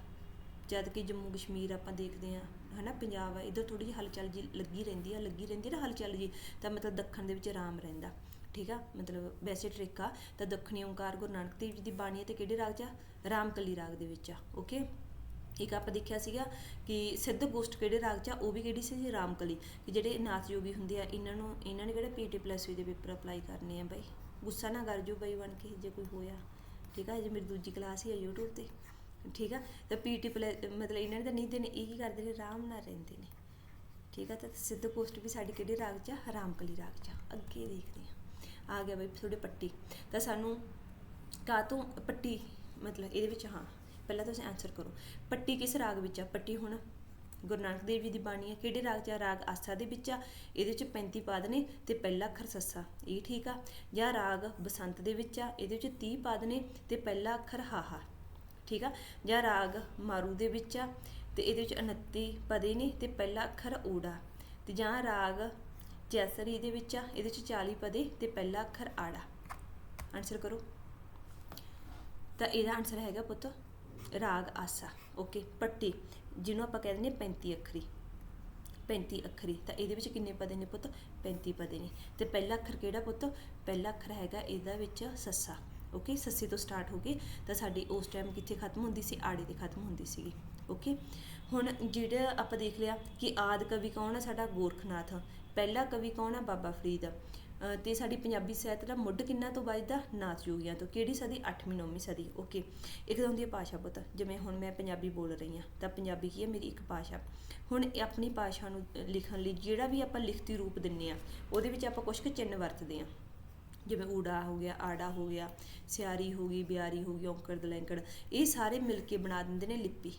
ਜਦ ਕਿ ਜੰਮੂ ਕਸ਼ਮੀਰ ਆਪਾਂ ਦੇਖਦੇ ਆ ਹਨਾ, ਪੰਜਾਬ ਆ ਇਧਰ ਥੋੜੀ ਜਿਹੀ ਹਲਚਲ ਜੀ ਲੱਗੀ ਰਹਿੰਦੀ ਆ, ਲੱਗੀ ਰਹਿੰਦੀ ਆ ਨਾ ਹਲਚਲ ਜੀ ਤਾਂ ਮਤਲਬ ਦੱਖਣ ਦੇ ਵਿੱਚ ਆਰਾਮ ਰਹਿੰਦਾ, ਠੀਕ ਆ? ਮਤਲਬ ਵੈਸੇ ਟ੍ਰਿਕ ਆ, ਤਾਂ ਦੱਖਣੀ ਓੰਕਾਰ ਗੁਰੂ ਨਾਨਕ ਦੇਵ ਜੀ ਦੀ ਬਾਣੀ ਹੈ ਤੇ ਕਿਹੜੇ ਰਾਗ 'ਚ ਆ? ਰਾਮਕਲੀ ਰਾਗ ਦੇ ਵਿੱਚ ਆ ਓਕੇ ਇੱਕ ਆਪਾਂ ਦੇਖਿਆ ਸੀਗਾ ਕਿ ਸਿੱਧ ਗੋਸ਼ਟ ਕਿਹੜੇ ਰਾਗ 'ਚ ਆ, ਉਹ ਵੀ ਕਿਹੜੀ ਸੀ ਰਾਮਕਲੀ, ਕਿ ਜਿਹੜੇ ਨਾਥ ਯੋਗੀ ਹੁੰਦੇ ਆ, ਇਹਨਾਂ ਨੂੰ, ਇਹਨਾਂ ਨੇ ਕਿਹੜੇ ਪੀਟੀ ਪਲੱਸ ਦੇ ਪੇਪਰ ਅਪਲਾਈ ਕਰਨੇ ਆ ਬਾਈ? ਗੁੱਸਾ ਨਾ ਕਰ ਜੋ ਬਾਈ ਬਣ ਕੇ, ਜੇ ਕੋਈ ਹੋਇਆ, ਠੀਕ ਆ? ਜੇ ਮੇਰੀ ਦੂਜੀ ਕਲਾਸ ਹੀ ਆ YouTube ਤੇ। ਠੀਕ ਆ? ਤਾਂ ਪੀਟੀ ਮਤਲਬ ਇਹਨਾਂ ਨੇ ਤਾਂ ਨਹੀਂ ਦੇਣੇ, ਇਹ ਕੀ ਕਰਦੇ ਨੇ? ਆਰਾਮ ਨਾਲ ਰਹਿੰਦੇ ਨੇ। ਠੀਕ ਆ? ਤਾਂ ਸਿੱਧ ਪੋਸਟ ਵੀ ਸਾਡੀ ਕਿਹੜੇ ਰਾਗ 'ਚ ਆ? ਰਾਮਕਲੀ ਰਾਗ 'ਚ ਆ। ਅੱਗੇ ਦੇਖਦੇ ਆ। ਆ ਗਿਆ ਬਈ ਥੋੜੇ ਪੱਟੀ। ਤਾਂ ਸਾਨੂੰ ਕਾਤੋਂ ਪੱਟੀ, ਮਤਲਬ ਇਹਦੇ ਵਿੱਚ, ਹਾਂ, ਪਹਿਲਾਂ ਤੁਸੀਂ ਆਨਸਰ ਕਰੋ। ਪੱਟੀ ਕਿਸ ਰਾਗ ਵਿੱਚ ਆ? ਪੱਟੀ ਹੁਣ ਗੁਰੂ ਨਾਨਕ ਦੇਵ ਜੀ ਦੀ ਬਾਣੀ ਹੈ ਕਿਹੜੇ ਰਾਗ 'ਚ ਆ? ਰਾਗ ਆਸਾ ਦੇ ਵਿੱਚ ਆ। ਇਹਦੇ 'ਚ 35 ਪਾਦ ਨੇ ਤੇ ਪਹਿਲਾ ਅੱਖਰ ਸੱਸਾ। ਇਹ ਠੀਕ ਆ? ਜਾਂ ਰਾਗ ਬਸੰਤ ਦੇ ਵਿੱਚ ਆ। ਇਹਦੇ ਵਿੱਚ 30 ਪਾਦ ਨੇ ਤੇ ਪਹਿਲਾ ਅੱਖਰ ਹਾਹਾ। ਠੀਕ ਆ? ਜਾਂ ਰਾਗ ਮਾਰੂ ਦੇ ਵਿੱਚ ਆ, ਤੇ ਇਹਦੇ ਵਿੱਚ 29 ਪਦੇ ਨੇ, ਤੇ ਪਹਿਲਾ ਅੱਖਰ ਊੜਾ। ਤੇ ਜਾਂ ਰਾਗ ਜੈਸਰੀ ਦੇ ਵਿੱਚ ਆ, ਇਹਦੇ ਵਿੱਚ 40 ਪਦੇ, ਤੇ ਪਹਿਲਾ ਅੱਖਰ ਆੜਾ। ਆਨਸਰ ਕਰੋ। ਤਾਂ ਇਹਦਾ ਆਨਸਰ ਹੈਗਾ ਪੁੱਤ, ਰਾਗ ਆਸਾ। ਓਕੇ ਪੱਟੀ, ਜਿਹਨੂੰ ਆਪਾਂ ਕਹਿੰਦੇ ਨੇ 35 ਅੱਖਰੀ। 35 ਅੱਖਰੀ, ਤਾਂ ਇਹਦੇ ਵਿੱਚ ਕਿੰਨੇ ਪਦੇ ਨੇ ਪੁੱਤ? 35 ਪਦੇ ਨੇ। ਤੇ ਪਹਿਲਾ ਅੱਖਰ ਕਿਹੜਾ ਪੁੱਤ? ਪਹਿਲਾ ਅੱਖਰ ਹੈਗਾ ਇਹਦਾ ਵਿੱਚ ਸੱਸਾ। ਓਕੇ ਸੱਸੀ ਤੋਂ ਸਟਾਰਟ ਹੋ ਕੇ ਤਾਂ ਸਾਡੀ ਉਸ ਟਾਈਮ ਕਿੱਥੇ ਖਤਮ ਹੁੰਦੀ ਸੀ? ਆੜੇ ਤੇ ਖਤਮ ਹੁੰਦੀ ਸੀਗੀ। ਓਕੇ ਹੁਣ ਜਿਹੜਾ ਆਪਾਂ ਦੇਖ ਲਿਆ ਕਿ ਆਦ ਕਵੀ ਕੌਣ ਹੈ ਸਾਡਾ ਗੋਰਖਨਾਥ। ਪਹਿਲਾ ਕਵੀ ਕੌਣ ਹੈ ਬਾਬਾ ਫਰੀਦ। ਅਹ ਤੇ ਸਾਡੀ ਪੰਜਾਬੀ ਸਾਹਿਤ ਦਾ ਮੁੱਢ ਕਿੰਨਾ ਤੋਂ ਵੱਜਦਾ? ਨਾਥ ਜੋਗੀਆਂ ਤੋਂ। ਕਿਹੜੀ ਸਦੀ? 8ਵੀਂ 9ਵੀਂ ਸਦੀ। ਓਕੇ ਇੱਕ ਤਾਂ ਹੁੰਦੀ ਹੈ ਭਾਸ਼ਾ ਪੁੱਤ। ਜਿਵੇਂ ਹੁਣ ਮੈਂ ਪੰਜਾਬੀ ਬੋਲ ਰਹੀ ਹਾਂ, ਤਾਂ ਪੰਜਾਬੀ ਕੀ ਹੈ ਮੇਰੀ ਇੱਕ ਭਾਸ਼ਾ ਹੁਣ ਆਪਣੀ ਭਾਸ਼ਾ ਨੂੰ ਲਿਖਣ ਲਈ ਜਿਹੜਾ ਵੀ ਆਪਾਂ ਲਿਖਤੀ ਰੂਪ ਦਿੰਨੇ ਆ, ਉਹਦੇ ਵਿੱਚ ਆਪਾਂ ਕੁਝ ਕੁ ਚਿੰਨ੍ਹ ਵਰਤਦੇ ਆ ਜਿਵੇਂ ਊੜਾ ਹੋ ਗਿਆ, ਆੜਾ ਹੋ ਗਿਆ, ਸਿਆਰੀ ਹੋ ਗਈ, ਬਿਆਰੀ ਹੋ ਗਈ, ਔਂਕੜ, ਦਲੈਂਕੜ, ਇਹ ਸਾਰੇ ਮਿਲ ਕੇ ਬਣਾ ਦਿੰਦੇ ਨੇ ਲਿਪੀ।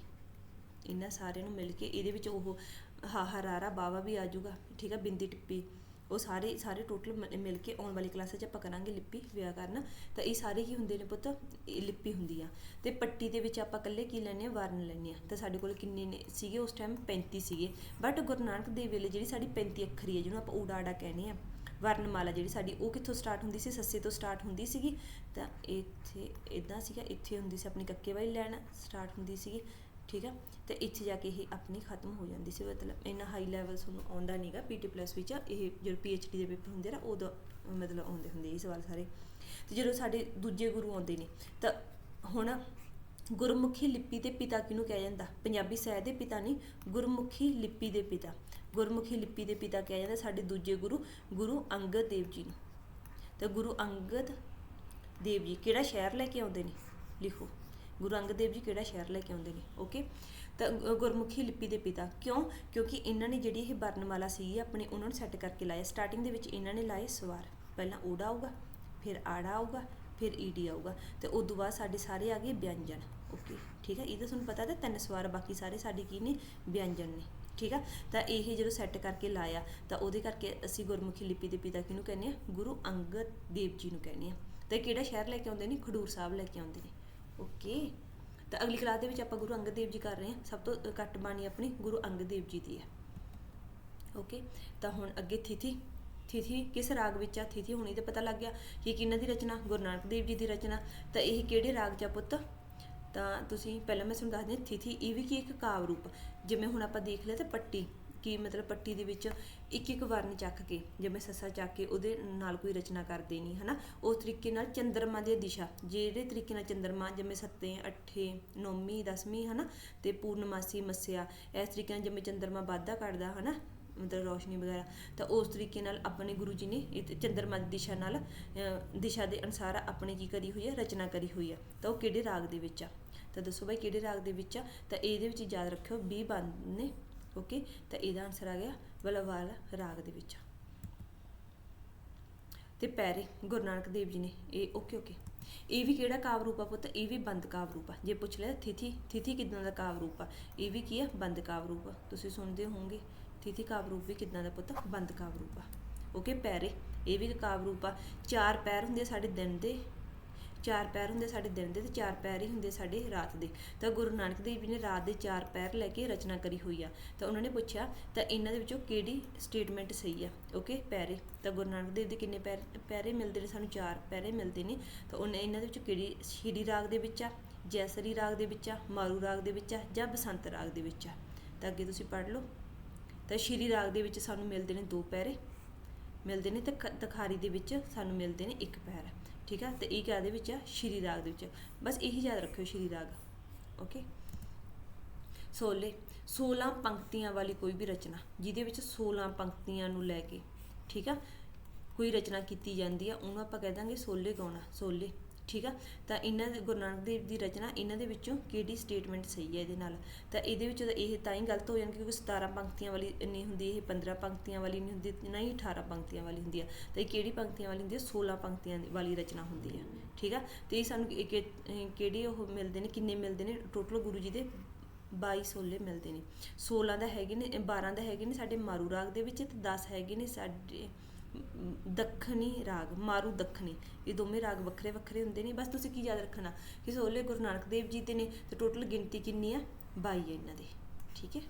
ਇਹਨਾਂ ਸਾਰਿਆਂ ਨੂੰ ਮਿਲ ਕੇ ਇਹਦੇ ਵਿੱਚ ਉਹ ਹਾਹਾ ਰਾਰਾ ਬਾਵਾ ਵੀ ਆ ਜਾਊਗਾ, ਠੀਕ ਆ, ਬਿੰਦੀ ਟਿੱਪੀ। ਉਹ ਸਾਰੇ ਸਾਰੇ ਟੋਟਲ ਮਿਲ ਕੇ ਆਉਣ ਵਾਲੀ ਕਲਾਸ 'ਚ ਆਪਾਂ ਕਰਾਂਗੇ ਲਿਪੀ ਵਿਆਕਰਨ ਤਾਂ ਇਹ ਸਾਰੇ ਕੀ ਹੁੰਦੇ ਨੇ ਪੁੱਤ, ਇਹ ਲਿਪੀ ਹੁੰਦੀ ਆ। ਤੇ ਪੱਟੀ ਦੇ ਵਿੱਚ ਆਪਾਂ ਇਕੱਲੇ ਕੀ ਲੈਣੇ ਆ? ਵਰਨ ਲੈਣੇ ਆ। ਤਾਂ ਸਾਡੇ ਕੋਲ ਕਿੰਨੇ ਨੇ, ਸੀਗੇ ਉਸ ਟਾਈਮ 35 ਸੀਗੇ। ਬਟ ਗੁਰੂ ਨਾਨਕ ਦੇਵ ਵੇਲੇ ਜਿਹੜੀ ਸਾਡੀ 35 ਅੱਖਰੀ ਹੈ ਜਿਹਨੂੰ ਆਪਾਂ ਊੜਾ ਕਹਿੰਦੇ ਆ ਵਰਨਮਾਲਾ ਜਿਹੜੀ ਸਾਡੀ, ਉਹ ਕਿੱਥੋਂ ਸਟਾਰਟ ਹੁੰਦੀ ਸੀ? ਸੱਸੇ ਤੋਂ ਸਟਾਰਟ ਹੁੰਦੀ ਸੀਗੀ। ਤਾਂ ਇੱਥੇ ਇਦਾਂ ਸੀਗਾ, ਇੱਥੇ ਹੁੰਦੀ ਸੀ ਆਪਣੀ ਕੱਕੇ ਵਾਲੀ ਲਾਈਨ ਸਟਾਰਟ ਹੁੰਦੀ ਸੀਗੀ, ਠੀਕ ਆ? ਤੇ ਇੱਥੇ ਜਾ ਕੇ ਇਹ ਆਪਣੀ ਖਤਮ ਹੋ ਜਾਂਦੀ ਸੀ। ਮਤਲਬ ਇੰਨਾ ਹਾਈ ਲੈਵਲ ਤੁਹਾਨੂੰ ਆਉਂਦਾ ਨਹੀਂਗਾ ਪੀਟੀ ਪਲੱਸ ਵਿੱਚ, ਇਹ ਜਦੋਂ ਪੀਐਚਡੀ ਦੇ ਪੇਪਰ ਹੁੰਦੇ ਨਾ, ਉਦੋਂ ਮਤਲਬ ਆਉਂਦੇ ਹੁੰਦੇ ਇਹ ਸਵਾਲ ਸਾਰੇ। ਤੇ ਜਦੋਂ ਸਾਡੇ ਦੂਜੇ ਗੁਰੂ ਆਉਂਦੇ ਨੇ, ਤਾਂ ਹੁਣ ਗੁਰਮੁਖੀ ਲਿਪੀ ਦੇ ਪਿਤਾ ਕਿਹਨੂੰ ਕਿਹਾ ਜਾਂਦਾ? ਪੰਜਾਬੀ ਸਾਹਿਤ ਦੇ ਪਿਤਾ ਨਹੀਂ, ਗੁਰਮੁਖੀ ਲਿਪੀ ਦੇ ਪਿਤਾ। ਗੁਰਮੁਖੀ ਲਿਪੀ ਦੇ ਪਿਤਾ ਕਿਹਾ ਜਾਂਦਾ, ਸਾਡੇ ਦੂਜੇ ਗੁਰੂ ਗੁਰੂ ਅੰਗਦ ਦੇਵ ਜੀ ਨੂੰ। ਤੇ ਗੁਰੂ ਅੰਗਦ ਦੇਵ ਜੀ ਕਿਹੜਾ ਸ਼ਹਿਰ ਲੈ ਕੇ ਆਉਂਦੇ ਨੇ? ਲਿਖੋ। ਗੁਰੂ ਅੰਗਦ ਦੇਵ ਜੀ ਕਿਹੜਾ ਸ਼ਹਿਰ ਲੈ ਕੇ ਆਉਂਦੇ ਨੇ? ਓਕੇ? ਤਾਂ ਗੁਰਮੁਖੀ ਲਿਪੀ ਦੇ ਪਿਤਾ। ਕਿਉਂ? ਕਿਉਂਕਿ ਇਹਨਾਂ ਨੇ ਜਿਹੜੀ ਇਹ ਵਰਣਮਾਲਾ ਸੀ ਆਪਣੇ ਉਹਨਾਂ ਨੂੰ ਸੈੱਟ ਕਰਕੇ ਲਾਇਆ। ਸਟਾਰਟਿੰਗ ਦੇ ਵਿੱਚ ਇਹਨਾਂ ਨੇ ਲਾਏ ਸਵਾਰ। ਪਹਿਲਾਂ ਓੜਾ ਆਊਗਾ, ਫਿਰ ਆੜਾ ਆਊਗਾ, ਫਿਰ ਈਡੀ ਆਊਗਾ। ਤੇ ਉਸ ਤੋਂ ਬਾਅਦ ਸਾਡੇ ਸਾਰੇ ਆ ਗਏ ਵਿਅੰਜਨ। ਓਕੇ? ਠੀਕ ਹੈ? ਇਹ ਤਾਂ ਤੁਹਾਨੂੰ ਪਤਾ ਤਾਂ ਤਿੰਨ ਸਵਾਰ, ਬਾਕੀ ਸਾਰੇ ਸਾਡੇ ਕੀ ਨੇ? ਵਿਅੰਜਨ ਨੇ। ਠੀਕ ਆ? ਤਾਂ ਇਹ ਜਦੋਂ ਸੈੱਟ ਕਰਕੇ ਲਾਇਆ, ਤਾਂ ਉਹਦੇ ਕਰਕੇ ਅਸੀਂ ਗੁਰਮੁਖੀ ਲਿਪੀ ਦੇ ਪਿਤਾ ਕਿਹਨੂੰ ਕਹਿੰਦੇ ਆ? ਗੁਰੂ ਅੰਗਦ ਦੇਵ ਜੀ ਨੂੰ ਕਹਿੰਦੇ ਆ। ਤੇ ਕਿਹੜਾ ਸ਼ਹਿਰ ਲੈ ਕੇ ਆਉਂਦੇ ਨੇ? ਖਡੂਰ ਸਾਹਿਬ ਲੈ ਕੇ ਆਉਂਦੇ ਨੇ। ਓਕੇ। ਤਾਂ ਅਗਲੀ ਕਲਾਸ ਦੇ ਵਿੱਚ ਆਪਾਂ ਗੁਰੂ ਅੰਗਦ ਦੇਵ ਜੀ ਕਰ ਰਹੇ ਹਾਂ। ਸਭ ਤੋਂ ਘੱਟ ਬਾਣੀ ਆਪਣੀ ਗੁਰੂ ਅੰਗਦ ਦੇਵ ਜੀ ਦੀ ਹੈ। ਓਕੇ। ਤਾਂ ਹੁਣ ਅੱਗੇ ਥਿਥੀ। ਥਿਥੀ ਕਿਸ ਰਾਗ ਵਿੱਚ ਆ? ਥਿਥੀ ਹੋਣੀ ਤੇ ਪਤਾ ਲੱਗ ਗਿਆ ਕਿ ਕਿਹਨਾਂ ਦੀ ਰਚਨਾ? ਗੁਰੂ ਨਾਨਕ ਦੇਵ ਜੀ ਦੀ ਰਚਨਾ। ਤਾਂ ਇਹ ਕਿਹੜੇ ਰਾਗ 'ਚ ਆ ਪੁੱਤ? ਤਾਂ ਤੁਸੀਂ ਪਹਿਲਾਂ ਮੈਂ ਤੁਹਾਨੂੰ ਦੱਸਦੀ ਹਾਂ ਥਿਥੀ ਇਹ ਵੀ ਕੀ ਇੱਕ ਕਾਵ ਰੂਪ ਜਿਵੇਂ ਹੁਣ ਆਪਾਂ ਦੇਖ ਲਿਆ ਤੇ ਪੱਟੀ, ਕਿ ਮਤਲਬ ਪੱਟੀ ਦੇ ਵਿੱਚ ਇੱਕ ਇੱਕ ਵਰਨ ਚੱਕ ਕੇ ਜਿਵੇਂ ਸੱਸਾ ਚੱਕ ਕੇ ਉਹਦੇ ਨਾਲ ਕੋਈ ਰਚਨਾ ਕਰ ਦੇਣੀ ਹਨਾ ਉਸ ਤਰੀਕੇ ਨਾਲ ਚੰਦਰਮਾ ਦੀ ਦਿਸ਼ਾ, ਜਿਹੜੇ ਤਰੀਕੇ ਨਾਲ ਚੰਦਰਮਾ ਜਿਵੇਂ ਸੱਤੇ, ਅੱਠੇ, ਨੌਵੀਂ, ਦਸਵੀਂ, ਹਨਾ, ਤੇ ਪੂਰਨਮਾਸੀ, ਮੱਸਿਆ, ਇਸ ਤਰੀਕੇ ਨਾਲ ਜਿਵੇਂ ਚੰਦਰਮਾ ਵਾਧਾ ਕਰਦਾ ਹਨਾ, ਮਤਲਬ ਰੋਸ਼ਨੀ ਵਗੈਰਾ, ਤਾਂ ਉਸ ਤਰੀਕੇ ਨਾਲ ਆਪਣੇ ਗੁਰੂ ਜੀ ਨੇ ਇਹ ਚੰਦਰਮਾ ਦੀ ਦਿਸ਼ਾ ਨਾਲ ਦਿਸ਼ਾ ਦੇ ਅਨੁਸਾਰ ਆਪਣੇ ਕੀ ਕਰੀ ਹੋਈ ਹੈ, ਰਚਨਾ ਕਰੀ ਹੋਈ ਹੈ, ਤਾਂ ਉਹ ਕਿਹੜੇ ਰਾਗ ਦੇ ਵਿੱਚ ਆ? ਤਾਂ ਦੱਸੋ ਬਾਈ ਕਿਹੜੇ ਰਾਗ ਦੇ ਵਿੱਚ ਆ? ਤਾਂ ਇਹਦੇ ਵਿੱਚ ਯਾਦ ਰੱਖਿਓ 20 ਬੰਦ ਨੇ ਓਕੇ ਤਾਂ ਇਹਦਾ ਆਨਸਰ ਆ ਗਿਆ ਵਲਵਾਲ ਰਾਗ ਦੇ ਵਿੱਚ ਤੇ ਪੈਰੇ, ਗੁਰੂ ਨਾਨਕ ਦੇਵ ਜੀ ਨੇ, ਇਹ ਓਕੇ ਓਕੇ ਇਹ ਵੀ ਕਿਹੜਾ ਕਾਵ ਰੂਪ ਆ ਪੁੱਤ? ਇਹ ਵੀ ਬੰਦ ਕਾਵ ਰੂਪ ਆ। ਜੇ ਪੁੱਛ ਲਿਆ ਥਿਥੀ ਥਿਥੀ ਕਿਦਾਂ ਦਾ ਕਾਵ ਰੂਪ ਆ? ਇਹ ਵੀ ਕੀ ਆ? ਬੰਦ ਕਾਵ ਰੂਪ ਆ। ਤੁਸੀਂ ਸੁਣਦੇ ਹੋਵੋਗੇ, ਥਿਥੀ ਕਾਵ ਰੂਪ ਵੀ ਕਿਦਾਂ ਦਾ ਪੁੱਤ? ਬੰਦ ਕਾਵ ਰੂਪ ਆ। ਓਕੇ ਪੈਰੇ, ਇਹ ਵੀ ਕਾਵ ਰੂਪ ਆ। ਚਾਰ ਪੈਰ ਹੁੰਦੇ ਆ ਸਾਡੇ ਦਿਨ ਦੇ ਚਾਰ ਪੈਰ ਹੁੰਦੇ ਸਾਡੇ ਦਿਨ ਦੇ ਤੇ ਚਾਰ ਪੈਰ ਹੀ ਹੁੰਦੇ ਸਾਡੇ ਰਾਤ ਦੇ। ਤਾਂ ਗੁਰੂ ਨਾਨਕ ਦੇਵ ਜੀ ਨੇ ਰਾਤ ਦੇ ਚਾਰ ਪੈਰ ਲੈ ਕੇ ਰਚਨਾ ਕਰੀ ਹੋਈ ਆ। ਤਾਂ ਉਹਨਾਂ ਨੇ ਪੁੱਛਿਆ, ਤਾਂ ਇਹਨਾਂ ਦੇ ਵਿੱਚੋਂ ਕਿਹੜੀ ਸਟੇਟਮੈਂਟ ਸਹੀ ਆ? ਓਕੇ ਪੈਰੇ। ਤਾਂ ਗੁਰੂ ਨਾਨਕ ਦੇਵ ਦੇ ਕਿੰਨੇ ਪੈਰ, ਪੈਰੇ ਮਿਲਦੇ ਨੇ? ਸਾਨੂੰ ਚਾਰ ਪੈਰੇ ਮਿਲਦੇ ਨੇ। ਤਾਂ ਉਹਨੇ ਇਹਨਾਂ ਦੇ ਵਿੱਚੋਂ ਕਿਹੜੀ, ਸ਼ੀਰੀ ਰਾਗ ਦੇ ਵਿੱਚ ਆ, ਜੈਸਰੀ ਰਾਗ ਦੇ ਵਿੱਚ ਆ, ਮਾਰੂ ਰਾਗ ਦੇ ਵਿੱਚ ਆ, ਜਾਂ ਬਸੰਤ ਰਾਗ ਦੇ ਵਿੱਚ ਆ? ਤਾਂ ਅੱਗੇ ਤੁਸੀਂ ਪੜ੍ਹ ਲਓ। ਤਾਂ ਸ਼ੀਰੀ ਰਾਗ ਦੇ ਵਿੱਚ ਸਾਨੂੰ ਮਿਲਦੇ ਨੇ ਦੋ ਪੈਰੇ। ਮਿਲਦੇ ਨੇ ਤੇ ਖ- ਤਖਾਰੀ ਦੇ ਵਿੱਚ ਸਾਨੂੰ ਮਿਲਦੇ ਨੇ ਇੱਕ ਪੈਰ। ਠੀਕ ਆ? ਤੇ ਇਹ ਕਾਹਦੇ ਵਿੱਚ ਆ? ਸ਼੍ਰੀ ਰਾਗ ਦੇ ਵਿੱਚ ਬਸ ਇਹੀ ਯਾਦ ਰੱਖਿਓ ਸ਼੍ਰੀ ਰਾਗ। ਓਕੇ? ਸੋਲੇ 16 ਪੰਕਤੀਆਂ ਵਾਲੀ ਕੋਈ ਵੀ ਰਚਨਾ, ਜਿਹਦੇ ਵਿੱਚ 16 ਪੰਕਤੀਆਂ ਨੂੰ ਲੈ ਕੇ, ਠੀਕ ਆ? ਕੋਈ ਰਚਨਾ ਕੀਤੀ ਜਾਂਦੀ ਆ, ਉਹਨੂੰ ਆਪਾਂ ਕਹਿ ਦਾਂਗੇ ਸੋਲੇ ਗਾਉਣਾ, ਸੋਲੇ। ਠੀਕ ਆ? ਤਾਂ ਇਹਨਾਂ ਦੇ, ਗੁਰੂ ਨਾਨਕ ਦੇਵ ਦੀ ਰਚਨਾ ਇਹਨਾਂ ਦੇ ਵਿੱਚੋਂ ਕਿਹੜੀ ਸਟੇਟਮੈਂਟ ਸਹੀ ਹੈ ਇਹਦੇ ਨਾਲ? ਤਾਂ ਇਹਦੇ ਵਿੱਚ ਇਹ ਤਾਂ ਹੀ ਗਲਤ ਹੋ ਜਾਣਗੇ ਕਿਉਂਕਿ 17 ਪੰਕਤੀਆਂ ਵਾਲੀ ਨਹੀਂ ਹੁੰਦੀ, ਇਹ 15 ਪੰਕਤੀਆਂ ਵਾਲੀ ਨਹੀਂ ਹੁੰਦੀ, ਨਾ ਹੀ 18 ਪੰਕਤੀਆਂ ਵਾਲੀ ਹੁੰਦੀ ਆ। ਤਾਂ ਇਹ ਕਿਹੜੀ ਪੰਕਤੀਆਂ ਵਾਲੀ ਹੁੰਦੀ ਹੈ 16 ਪੰਕਤੀਆਂ ਵਾਲੀ ਰਚਨਾ ਹੁੰਦੀ ਆ। ਠੀਕ ਆ? ਤੇ ਇਹ ਸਾਨੂੰ ਕਿ- ਕਿਹੜੇ ਉਹ ਮਿਲਦੇ ਨੇ, ਕਿੰਨੇ ਮਿਲਦੇ ਨੇ? ਟੋਟਲ ਗੁਰੂ ਜੀ ਦੇ 22 ਸੋਲੇ ਮਿਲਦੇ ਨੇ। 16 ਦਾ ਹੈਗੇ ਨੇ 12 ਦਾ ਹੈਗੇ ਨੇ ਸਾਡੇ ਮਾਰੂ ਰਾਗ ਦੇ ਵਿੱਚ ਤੇ 10 ਹੈਗੇ ਨੇ ਸਾਡੇ ਦੱਖਣੀ ਰਾਗ, ਮਾਰੂ ਦੱਖਣੀ। ਇਹ ਦੋਵੇਂ ਰਾਗ ਵੱਖਰੇ ਵੱਖਰੇ ਹੁੰਦੇ ਨੇ। ਬਸ ਤੁਸੀਂ ਕੀ ਯਾਦ ਰੱਖਣਾ? ਕਿ ਸੋਲੇ ਗੁਰੂ ਨਾਨਕ ਦੇਵ ਜੀ ਦੇ ਨੇ ਤੇ ਟੋਟਲ ਗਿਣਤੀ ਕਿੰਨੀ ਆ? 22 ਹੈ ਇਹਨਾਂ ਦੀ। ਠੀਕ ਹੈ?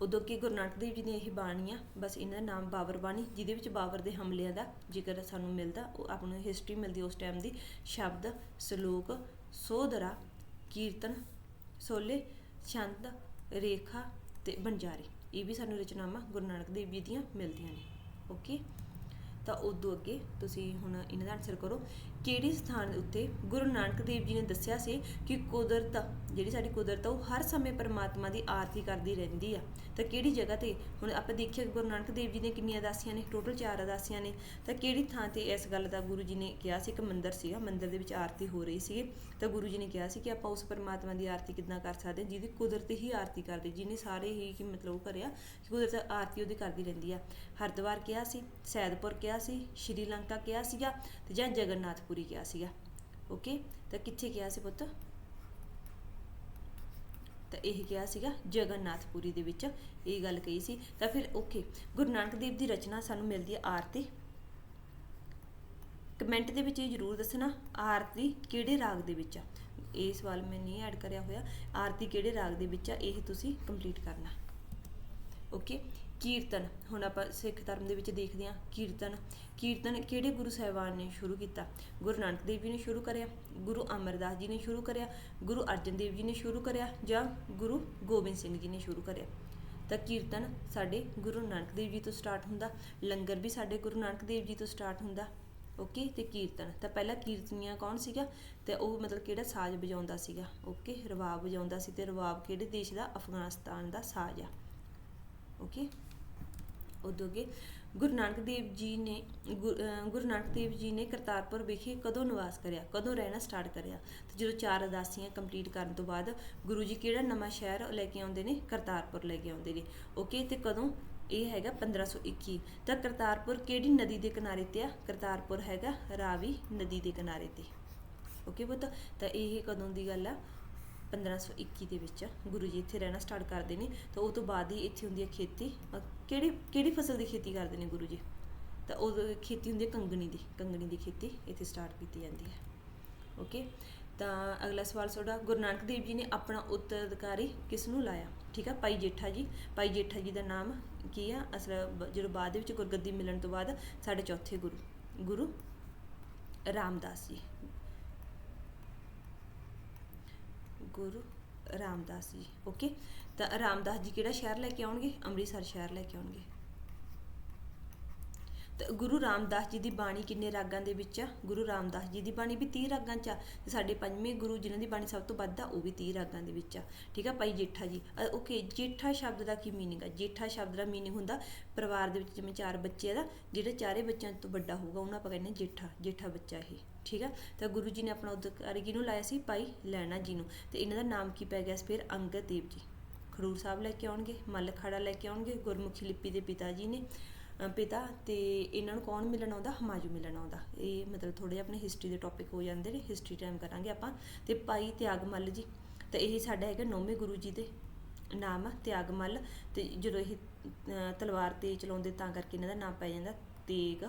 ਉਦੋਂ ਕਿ ਗੁਰੂ ਨਾਨਕ ਦੇਵ ਜੀ ਦੀਆਂ ਇਹ ਬਾਣੀਆਂ, ਬਸ ਇਹਨਾਂ ਦਾ ਨਾਮ ਬਾਬਰ ਬਾਣੀ, ਜਿਹਦੇ ਵਿੱਚ ਬਾਬਰ ਦੇ ਹਮਲਿਆਂ ਦਾ ਜ਼ਿਕਰ ਸਾਨੂੰ ਮਿਲਦਾ, ਉਹ ਆਪਾਂ ਨੂੰ ਹਿਸਟਰੀ ਮਿਲਦੀ ਉਸ ਟਾਈਮ ਦੀ। ਸ਼ਬਦ, ਸ਼ਲੋਕ, ਸੋਧਰਾ, ਕੀਰਤਨ, ਸੋਲੇ, ਛੰਦ, ਰੇਖਾ ਤੇ ਬੰਜਾਰੇ ਇਹ ਵੀ ਸਾਨੂੰ ਰਚਨਾਵਾਂ ਗੁਰੂ ਨਾਨਕ ਦੇਵ ਜੀ ਦੀਆਂ ਮਿਲਦੀਆਂ ਨੇ। ਓਕੇ? ਤਾਂ ਉਦੋਂ ਅੱਗੇ ਤੁਸੀਂ ਹੁਣ ਇਹਨਾਂ ਦਾ ਆਨਸਰ ਕਰੋ। ਕਿਹੜੇ ਸਥਾਨ ਉੱਤੇ ਗੁਰੂ ਨਾਨਕ ਦੇਵ ਜੀ ਨੇ ਦੱਸਿਆ ਸੀ ਕਿ ਕੁਦਰਤ, ਜਿਹੜੀ ਸਾਡੀ ਕੁਦਰਤ ਆ, ਉਹ ਹਰ ਸਮੇਂ ਪਰਮਾਤਮਾ ਦੀ ਆਰਤੀ ਕਰਦੀ ਰਹਿੰਦੀ ਆ। ਤਾਂ ਕਿਹੜੀ ਜਗ੍ਹਾ ਤੇ? ਹੁਣ ਆਪਾਂ ਦੇਖਿਆ ਕਿ ਗੁਰੂ ਨਾਨਕ ਦੇਵ ਜੀ ਨੇ ਕਿੰਨੀਆਂ ਅਦਾਸੀਆਂ ਨੇ ਟੋਟਲ 4 ਅਦਾਸੀਆਂ ਨੇ। ਤਾਂ ਕਿਹੜੀ ਥਾਂ ਤੇ ਇਸ ਗੱਲ ਦਾ ਗੁਰੂ ਜੀ ਨੇ ਕਿਹਾ ਸੀ? ਕਿ ਮੰਦਿਰ ਸੀਗਾ, ਮੰਦਿਰ ਦੇ ਵਿੱਚ ਆਰਤੀ ਹੋ ਰਹੀ ਸੀ ਤਾਂ ਗੁਰੂ ਜੀ ਨੇ ਕਿਹਾ ਸੀ ਕਿ ਆਪਾਂ ਉਸ ਪਰਮਾਤਮਾ ਦੀ ਆਰਤੀ ਕਿੱਦਾਂ ਕਰ ਸਕਦੇ ਹਾਂ, ਜਿਹਦੀ ਕੁਦਰਤ ਹੀ ਆਰਤੀ ਕਰਦੀ, ਜਿਹਨੇ ਸਾਰੇ ਹੀ ਕਿ ਮਤਲਬ ਉਹ ਕਰਿਆ ਕਿ ਕੁਦਰਤ ਆਰਤੀ ਉਹਦੀ ਕਰਦੀ ਰਹਿੰਦੀ ਆ। ਹਰਿਦੁਆਰ ਕਿਹਾ ਸੀ, ਸੈਦਪੁਰ ਕਿਹਾ ਸੀ ਸ਼੍ਰੀਲੰਕਾ ਕਿਹਾ ਸੀਗਾ ਤੇ ਜਾਂ ਜਗਨਨਾਥ ਜਗਨਨਾਥਪੁਰੀ ਕਿਹਾ ਸੀਗਾ। ਓਕੇ ਤਾਂ ਕਿੱਥੇ ਕਿਹਾ ਸੀ ਪੁੱਤ? ਤਾਂ ਇਹ ਕਿਹਾ ਸੀਗਾ, ਜਗਨਨਾਥਪੁਰੀ ਦੇ ਵਿੱਚ ਇਹ ਗੱਲ ਕਹੀ ਸੀ। ਤਾਂ ਫਿਰ ਓਕੇ ਗੁਰੂ ਨਾਨਕ ਦੇਵ ਦੀ ਰਚਨਾ ਸਾਨੂੰ ਮਿਲਦੀ ਹੈ ਆਰਤੀ। ਕਮੈਂਟ ਦੇ ਵਿੱਚ ਇਹ ਜ਼ਰੂਰ ਦੱਸਣਾ, ਆਰਤੀ ਕਿਹੜੇ ਰਾਗ ਦੇ ਵਿੱਚ ਆ? ਇਹ ਸਵਾਲ ਮੈਂ ਨਹੀਂ ਐਡ ਕਰਿਆ ਹੋਇਆ। ਆਰਤੀ ਕਿਹੜੇ ਰਾਗ ਦੇ ਵਿੱਚ ਆ? ਇਹ ਤੁਸੀਂ ਕੰਪਲੀਟ ਕਰਨਾ। ਓਕੇ ਕੀਰਤਨ, ਹੁਣ ਆਪਾਂ ਸਿੱਖ ਧਰਮ ਦੇ ਵਿੱਚ ਦੇਖਦੇ ਹਾਂ ਕੀਰਤਨ। ਕੀਰਤਨ ਕਿਹੜੇ ਗੁਰੂ ਸਾਹਿਬਾਨ ਨੇ ਸ਼ੁਰੂ ਕੀਤਾ? ਗੁਰੂ ਨਾਨਕ ਦੇਵ ਜੀ ਨੇ ਸ਼ੁਰੂ ਕਰਿਆ, ਗੁਰੂ ਅਮਰਦਾਸ ਜੀ ਨੇ ਸ਼ੁਰੂ ਕਰਿਆ, ਗੁਰੂ ਅਰਜਨ ਦੇਵ ਜੀ ਨੇ ਸ਼ੁਰੂ ਕਰਿਆ ਜਾਂ ਗੁਰੂ ਗੋਬਿੰਦ ਸਿੰਘ ਜੀ ਨੇ ਸ਼ੁਰੂ ਕਰਿਆ? ਤਾਂ ਕੀਰਤਨ ਸਾਡੇ ਗੁਰੂ ਨਾਨਕ ਦੇਵ ਜੀ ਤੋਂ ਸਟਾਰਟ ਹੁੰਦਾ, ਲੰਗਰ ਵੀ ਸਾਡੇ ਗੁਰੂ ਨਾਨਕ ਦੇਵ ਜੀ ਤੋਂ ਸਟਾਰਟ ਹੁੰਦਾ, ਓਕੇ? ਤੇ ਕੀਰਤਨ, ਤਾਂ ਪਹਿਲਾਂ ਕੀਰਤਨੀਆਂ ਕੌਣ ਸੀਗਾ ਤੇ ਉਹ ਮਤਲਬ ਕਿਹੜਾ ਸਾਜ਼ ਵਜਾਉਂਦਾ ਸੀਗਾ? ਓਕੇ, ਰਵਾਬ ਵਜਾਉਂਦਾ ਸੀ ਤੇ ਰਵਾਬ ਕਿਹੜੇ ਦੇਸ਼ ਦਾ? ਅਫਗਾਨਿਸਤਾਨ ਦਾ ਸਾਜ਼ ਆ। ਓਕੇ? ਉਦੋਂ ਅੱਗੇ ਗੁਰੂ ਨਾਨਕ ਦੇਵ ਜੀ ਨੇ, ਗੁ- ਗੁਰੂ ਨਾਨਕ ਦੇਵ ਜੀ ਨੇ ਕਰਤਾਰਪੁਰ ਵਿਖੇ ਕਦੋਂ ਨਿਵਾਸ ਕਰਿਆ? ਕਦੋਂ ਰਹਿਣਾ ਸਟਾਰਟ ਕਰਿਆ? ਤੇ ਜਦੋਂ ਚਾਰ ਅਦਾਸੀਆਂ ਕੰਪਲੀਟ ਕਰਨ ਤੋਂ ਬਾਅਦ ਗੁਰੂ ਜੀ ਕਿਹੜਾ ਨਵਾਂ ਸ਼ਹਿਰ ਲੈ ਕੇ ਆਉਂਦੇ ਨੇ? ਕਰਤਾਰਪੁਰ ਲੈ ਕੇ ਆਉਂਦੇ ਨੇ। ਓਕੇ ਤੇ ਕਦੋਂ? ਇਹ ਹੈਗਾ 1521 ਤਾਂ ਕਰਤਾਰਪੁਰ ਕਿਹੜੀ ਨਦੀ ਦੇ ਕਿਨਾਰੇ ਤੇ ਆ? ਕਰਤਾਰਪੁਰ ਹੈਗਾ ਰਾਵੀ ਨਦੀ ਦੇ ਕਿਨਾਰੇ ਤੇ। ਓਕੇ ਪੁੱਤ, ਤਾਂ ਇਹ ਕਦੋਂ ਦੀ ਗੱਲ ਆ? 1521 ਦੇ ਵਿੱਚ ਗੁਰੂ ਜੀ ਇੱਥੇ ਰਹਿਣਾ ਸਟਾਰਟ ਕਰਦੇ ਨੇ, ਤਾਂ ਉਹ ਤੋਂ ਬਾਅਦ ਹੀ ਇੱਥੇ ਹੁੰਦੀ ਹੈ ਖੇਤੀ। ਕਿਹੜੀ ਕਿਹੜੀ ਫਸਲ ਦੀ ਖੇਤੀ ਕਰਦੇ ਨੇ ਗੁਰੂ ਜੀ? ਤਾਂ ਉਹ ਖੇਤੀ ਹੁੰਦੀ ਹੈ ਕੰਗਣੀ ਦੀ ਕੰਗਣੀ ਦੀ ਖੇਤੀ ਇੱਥੇ ਸਟਾਰਟ ਕੀਤੀ ਜਾਂਦੀ ਹੈ। ਓਕੇ ਤਾਂ ਅਗਲਾ ਸਵਾਲ ਤੁਹਾਡਾ, ਗੁਰੂ ਨਾਨਕ ਦੇਵ ਜੀ ਨੇ ਆਪਣਾ ਉੱਤਰਾਧਿਕਾਰੀ ਕਿਸ ਨੂੰ ਲਾਇਆ? ਠੀਕ ਆ, ਭਾਈ ਜੇਠਾ ਜੀ। ਭਾਈ ਜੇਠਾ ਜੀ ਦਾ ਨਾਮ ਕੀ ਆ? ਅਸਲ ਜਦੋਂ ਬਾਅਦ ਦੇ ਵਿੱਚ ਗੁਰਗੱਦੀ ਮਿਲਣ ਤੋਂ ਬਾਅਦ ਸਾਡੇ ਚੌਥੇ ਗੁਰੂ ਗੁਰੂ ਰਾਮਦਾਸ ਜੀ। ਗੁਰੂ ਰਾਮਦਾਸ ਜੀ ਓਕੇ ਤਾਂ ਰਾਮਦਾਸ ਜੀ ਕਿਹੜਾ ਸ਼ਹਿਰ ਲੈ ਕੇ ਆਉਣਗੇ? ਅੰਮ੍ਰਿਤਸਰ ਸ਼ਹਿਰ ਲੈ ਕੇ ਆਉਣਗੇ। ਤਾਂ ਗੁਰੂ ਰਾਮਦਾਸ ਜੀ ਦੀ ਬਾਣੀ ਕਿੰਨੇ ਰਾਗਾਂ ਦੇ ਵਿੱਚ ਆ? ਗੁਰੂ ਰਾਮਦਾਸ ਜੀ ਦੀ ਬਾਣੀ ਵੀ 30 ਰਾਗਾਂ 'ਚ ਆ ਤੇ ਸਾਡੇ ਪੰਜਵੇਂ ਗੁਰੂ ਜਿਨ੍ਹਾਂ ਦੀ ਬਾਣੀ ਸਭ ਤੋਂ ਵੱਧ ਆ, ਉਹ ਵੀ 30 ਰਾਗਾਂ ਦੇ ਵਿੱਚ ਆ। ਠੀਕ ਆ ਭਾਈ ਜੇਠਾ ਜੀ? ਓਕੇ ਜੇਠਾ ਸ਼ਬਦ ਦਾ ਕੀ ਮੀਨਿੰਗ ਆ? ਜੇਠਾ ਸ਼ਬਦ ਦਾ ਮੀਨਿੰਗ ਹੁੰਦਾ ਪਰਿਵਾਰ ਦੇ ਵਿੱਚ ਜਿਵੇਂ ਚਾਰ ਬੱਚੇ ਆ ਦਾ ਜਿਹੜਾ ਚਾਰੇ ਬੱਚਿਆਂ ਤੋਂ ਵੱਡਾ ਹੋਊਗਾ, ਉਹਨਾਂ ਆਪਾਂ ਕਹਿੰਦੇ ਹਾਂ ਜੇਠਾ ਜੇਠਾ ਬੱਚਾ ਇਹ। ਠੀਕ ਆ? ਤਾਂ ਗੁਰੂ ਜੀ ਨੇ ਆਪਣਾ ਉਦਕਾਰੀ ਕਿਹਨੂੰ ਲਾਇਆ ਸੀ ਭਾਈ ਲੈਣਾ ਜੀ ਨੂੰ। ਤੇ ਇਹਨਾਂ ਦਾ ਨਾਮ ਕੀ ਪੈ ਗਿਆ ਸੀ ਫਿਰ? ਅੰਗਦ ਦੇਵ ਜੀ। ਖਡੂਰ ਸਾਹਿਬ ਲੈ ਕੇ ਆਉਣਗੇ ਮੱਲ ਖੜਾ ਲੈ ਕੇ ਆਉਣਗੇ, ਗੁਰਮੁਖੀ ਲਿਪੀ ਦੇ ਪਿਤਾ ਜੀ ਨੇ। ਪਿਤਾ ਤੇ ਇਹਨਾਂ ਨੂੰ ਕੌਣ ਮਿਲਣ ਆਉਂਦਾ? ਹਮਾਯੂ ਮਿਲਣ ਆਉਂਦਾ। ਇਹ ਮਤਲਬ ਥੋੜੇ ਆਪਣੇ ਹਿਸਟਰੀ ਦੇ ਟੌਪਿਕ ਹੋ ਜਾਂਦੇ ਨੇ। ਹਿਸਟਰੀ ਟਾਈਮ ਕਰਾਂਗੇ ਆਪਾਂ। ਤੇ ਭਾਈ ਤਿਆਗਮੱਲ ਜੀ। ਤੇ ਇਹ ਸਾਡਾ ਹੈਗਾ ਨੌਵੇਂ ਗੁਰੂ ਜੀ ਦੇ ਨਾਮ ਆ, ਤਿਆਗਮੱਲ। ਤੇ ਜਦੋਂ ਇਹ ਤਲਵਾਰ ਤੇ ਚਲਾਉਂਦੇ ਤਾਂ ਕਰਕੇ ਇਹਨਾਂ ਦਾ ਨਾਮ ਪੈ ਜਾਂਦਾ ਤੇਗ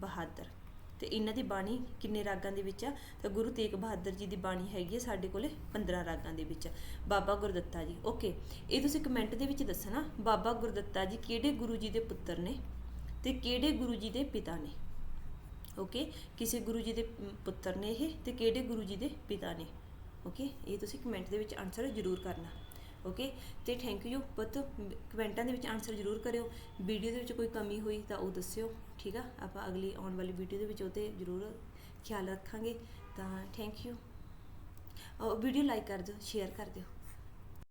ਬਹਾਦਰ। ਤੇ ਇਹਨਾਂ ਦੀ ਬਾਣੀ ਕਿੰਨੇ ਰਾਗਾਂ ਦੇ ਵਿੱਚ ਆ? ਤਾਂ ਗੁਰੂ ਤੇਗ ਬਹਾਦਰ ਜੀ ਦੀ ਬਾਣੀ ਹੈਗੀ ਹੈ ਸਾਡੇ ਕੋਲੇ 15 ਰਾਗਾਂ ਦੇ ਵਿੱਚ। ਬਾਬਾ ਗੁਰਦੱਤਾ ਜੀ ਓਕੇ ਇਹ ਤੁਸੀਂ ਕਮੈਂਟ ਦੇ ਵਿੱਚ ਦੱਸਣਾ, ਬਾਬਾ ਗੁਰਦੱਤਾ ਜੀ ਕਿਹੜੇ ਗੁਰੂ ਜੀ ਦੇ ਪੁੱਤਰ ਨੇ ਤੇ ਕਿਹੜੇ ਗੁਰੂ ਜੀ ਦੇ ਪਿਤਾ ਨੇ? ਓਕੇ ਕਿਸੇ ਗੁਰੂ ਜੀ ਦੇ ਪੁੱਤਰ ਨੇ ਇਹ ਤੇ ਕਿਹੜੇ ਗੁਰੂ ਜੀ ਦੇ ਪਿਤਾ ਨੇ? ਓਕੇ ਇਹ ਤੁਸੀਂ ਕਮੈਂਟ ਦੇ ਵਿੱਚ ਆਨਸਰ ਜ਼ਰੂਰ ਕਰਨਾ। ਓਕੇ ਤੇ ਥੈਂਕ ਯੂ ਪੁੱਤ। ਕਮੈਂਟਾਂ ਦੇ ਵਿੱਚ ਆਨਸਰ ਜ਼ਰੂਰ ਕਰਿਓ। ਵੀਡੀਓ ਦੇ ਵਿੱਚ ਕੋਈ ਕਮੀ ਹੋਈ ਤਾਂ ਉਹ ਦੱਸਿਓ, ਠੀਕ ਆ? ਆਪਾਂ ਅਗਲੀ ਆਉਣ ਵਾਲੀ ਵੀਡੀਓ ਦੇ ਵਿੱਚ ਉਹ 'ਤੇ ਜ਼ਰੂਰ ਖਿਆਲ ਰੱਖਾਂਗੇ। ਤਾਂ ਥੈਂਕ ਯੂ ਵੀਡੀਓ ਲਾਈਕ ਕਰ ਦਿਓ ਸ਼ੇਅਰ ਕਰ ਦਿਓ।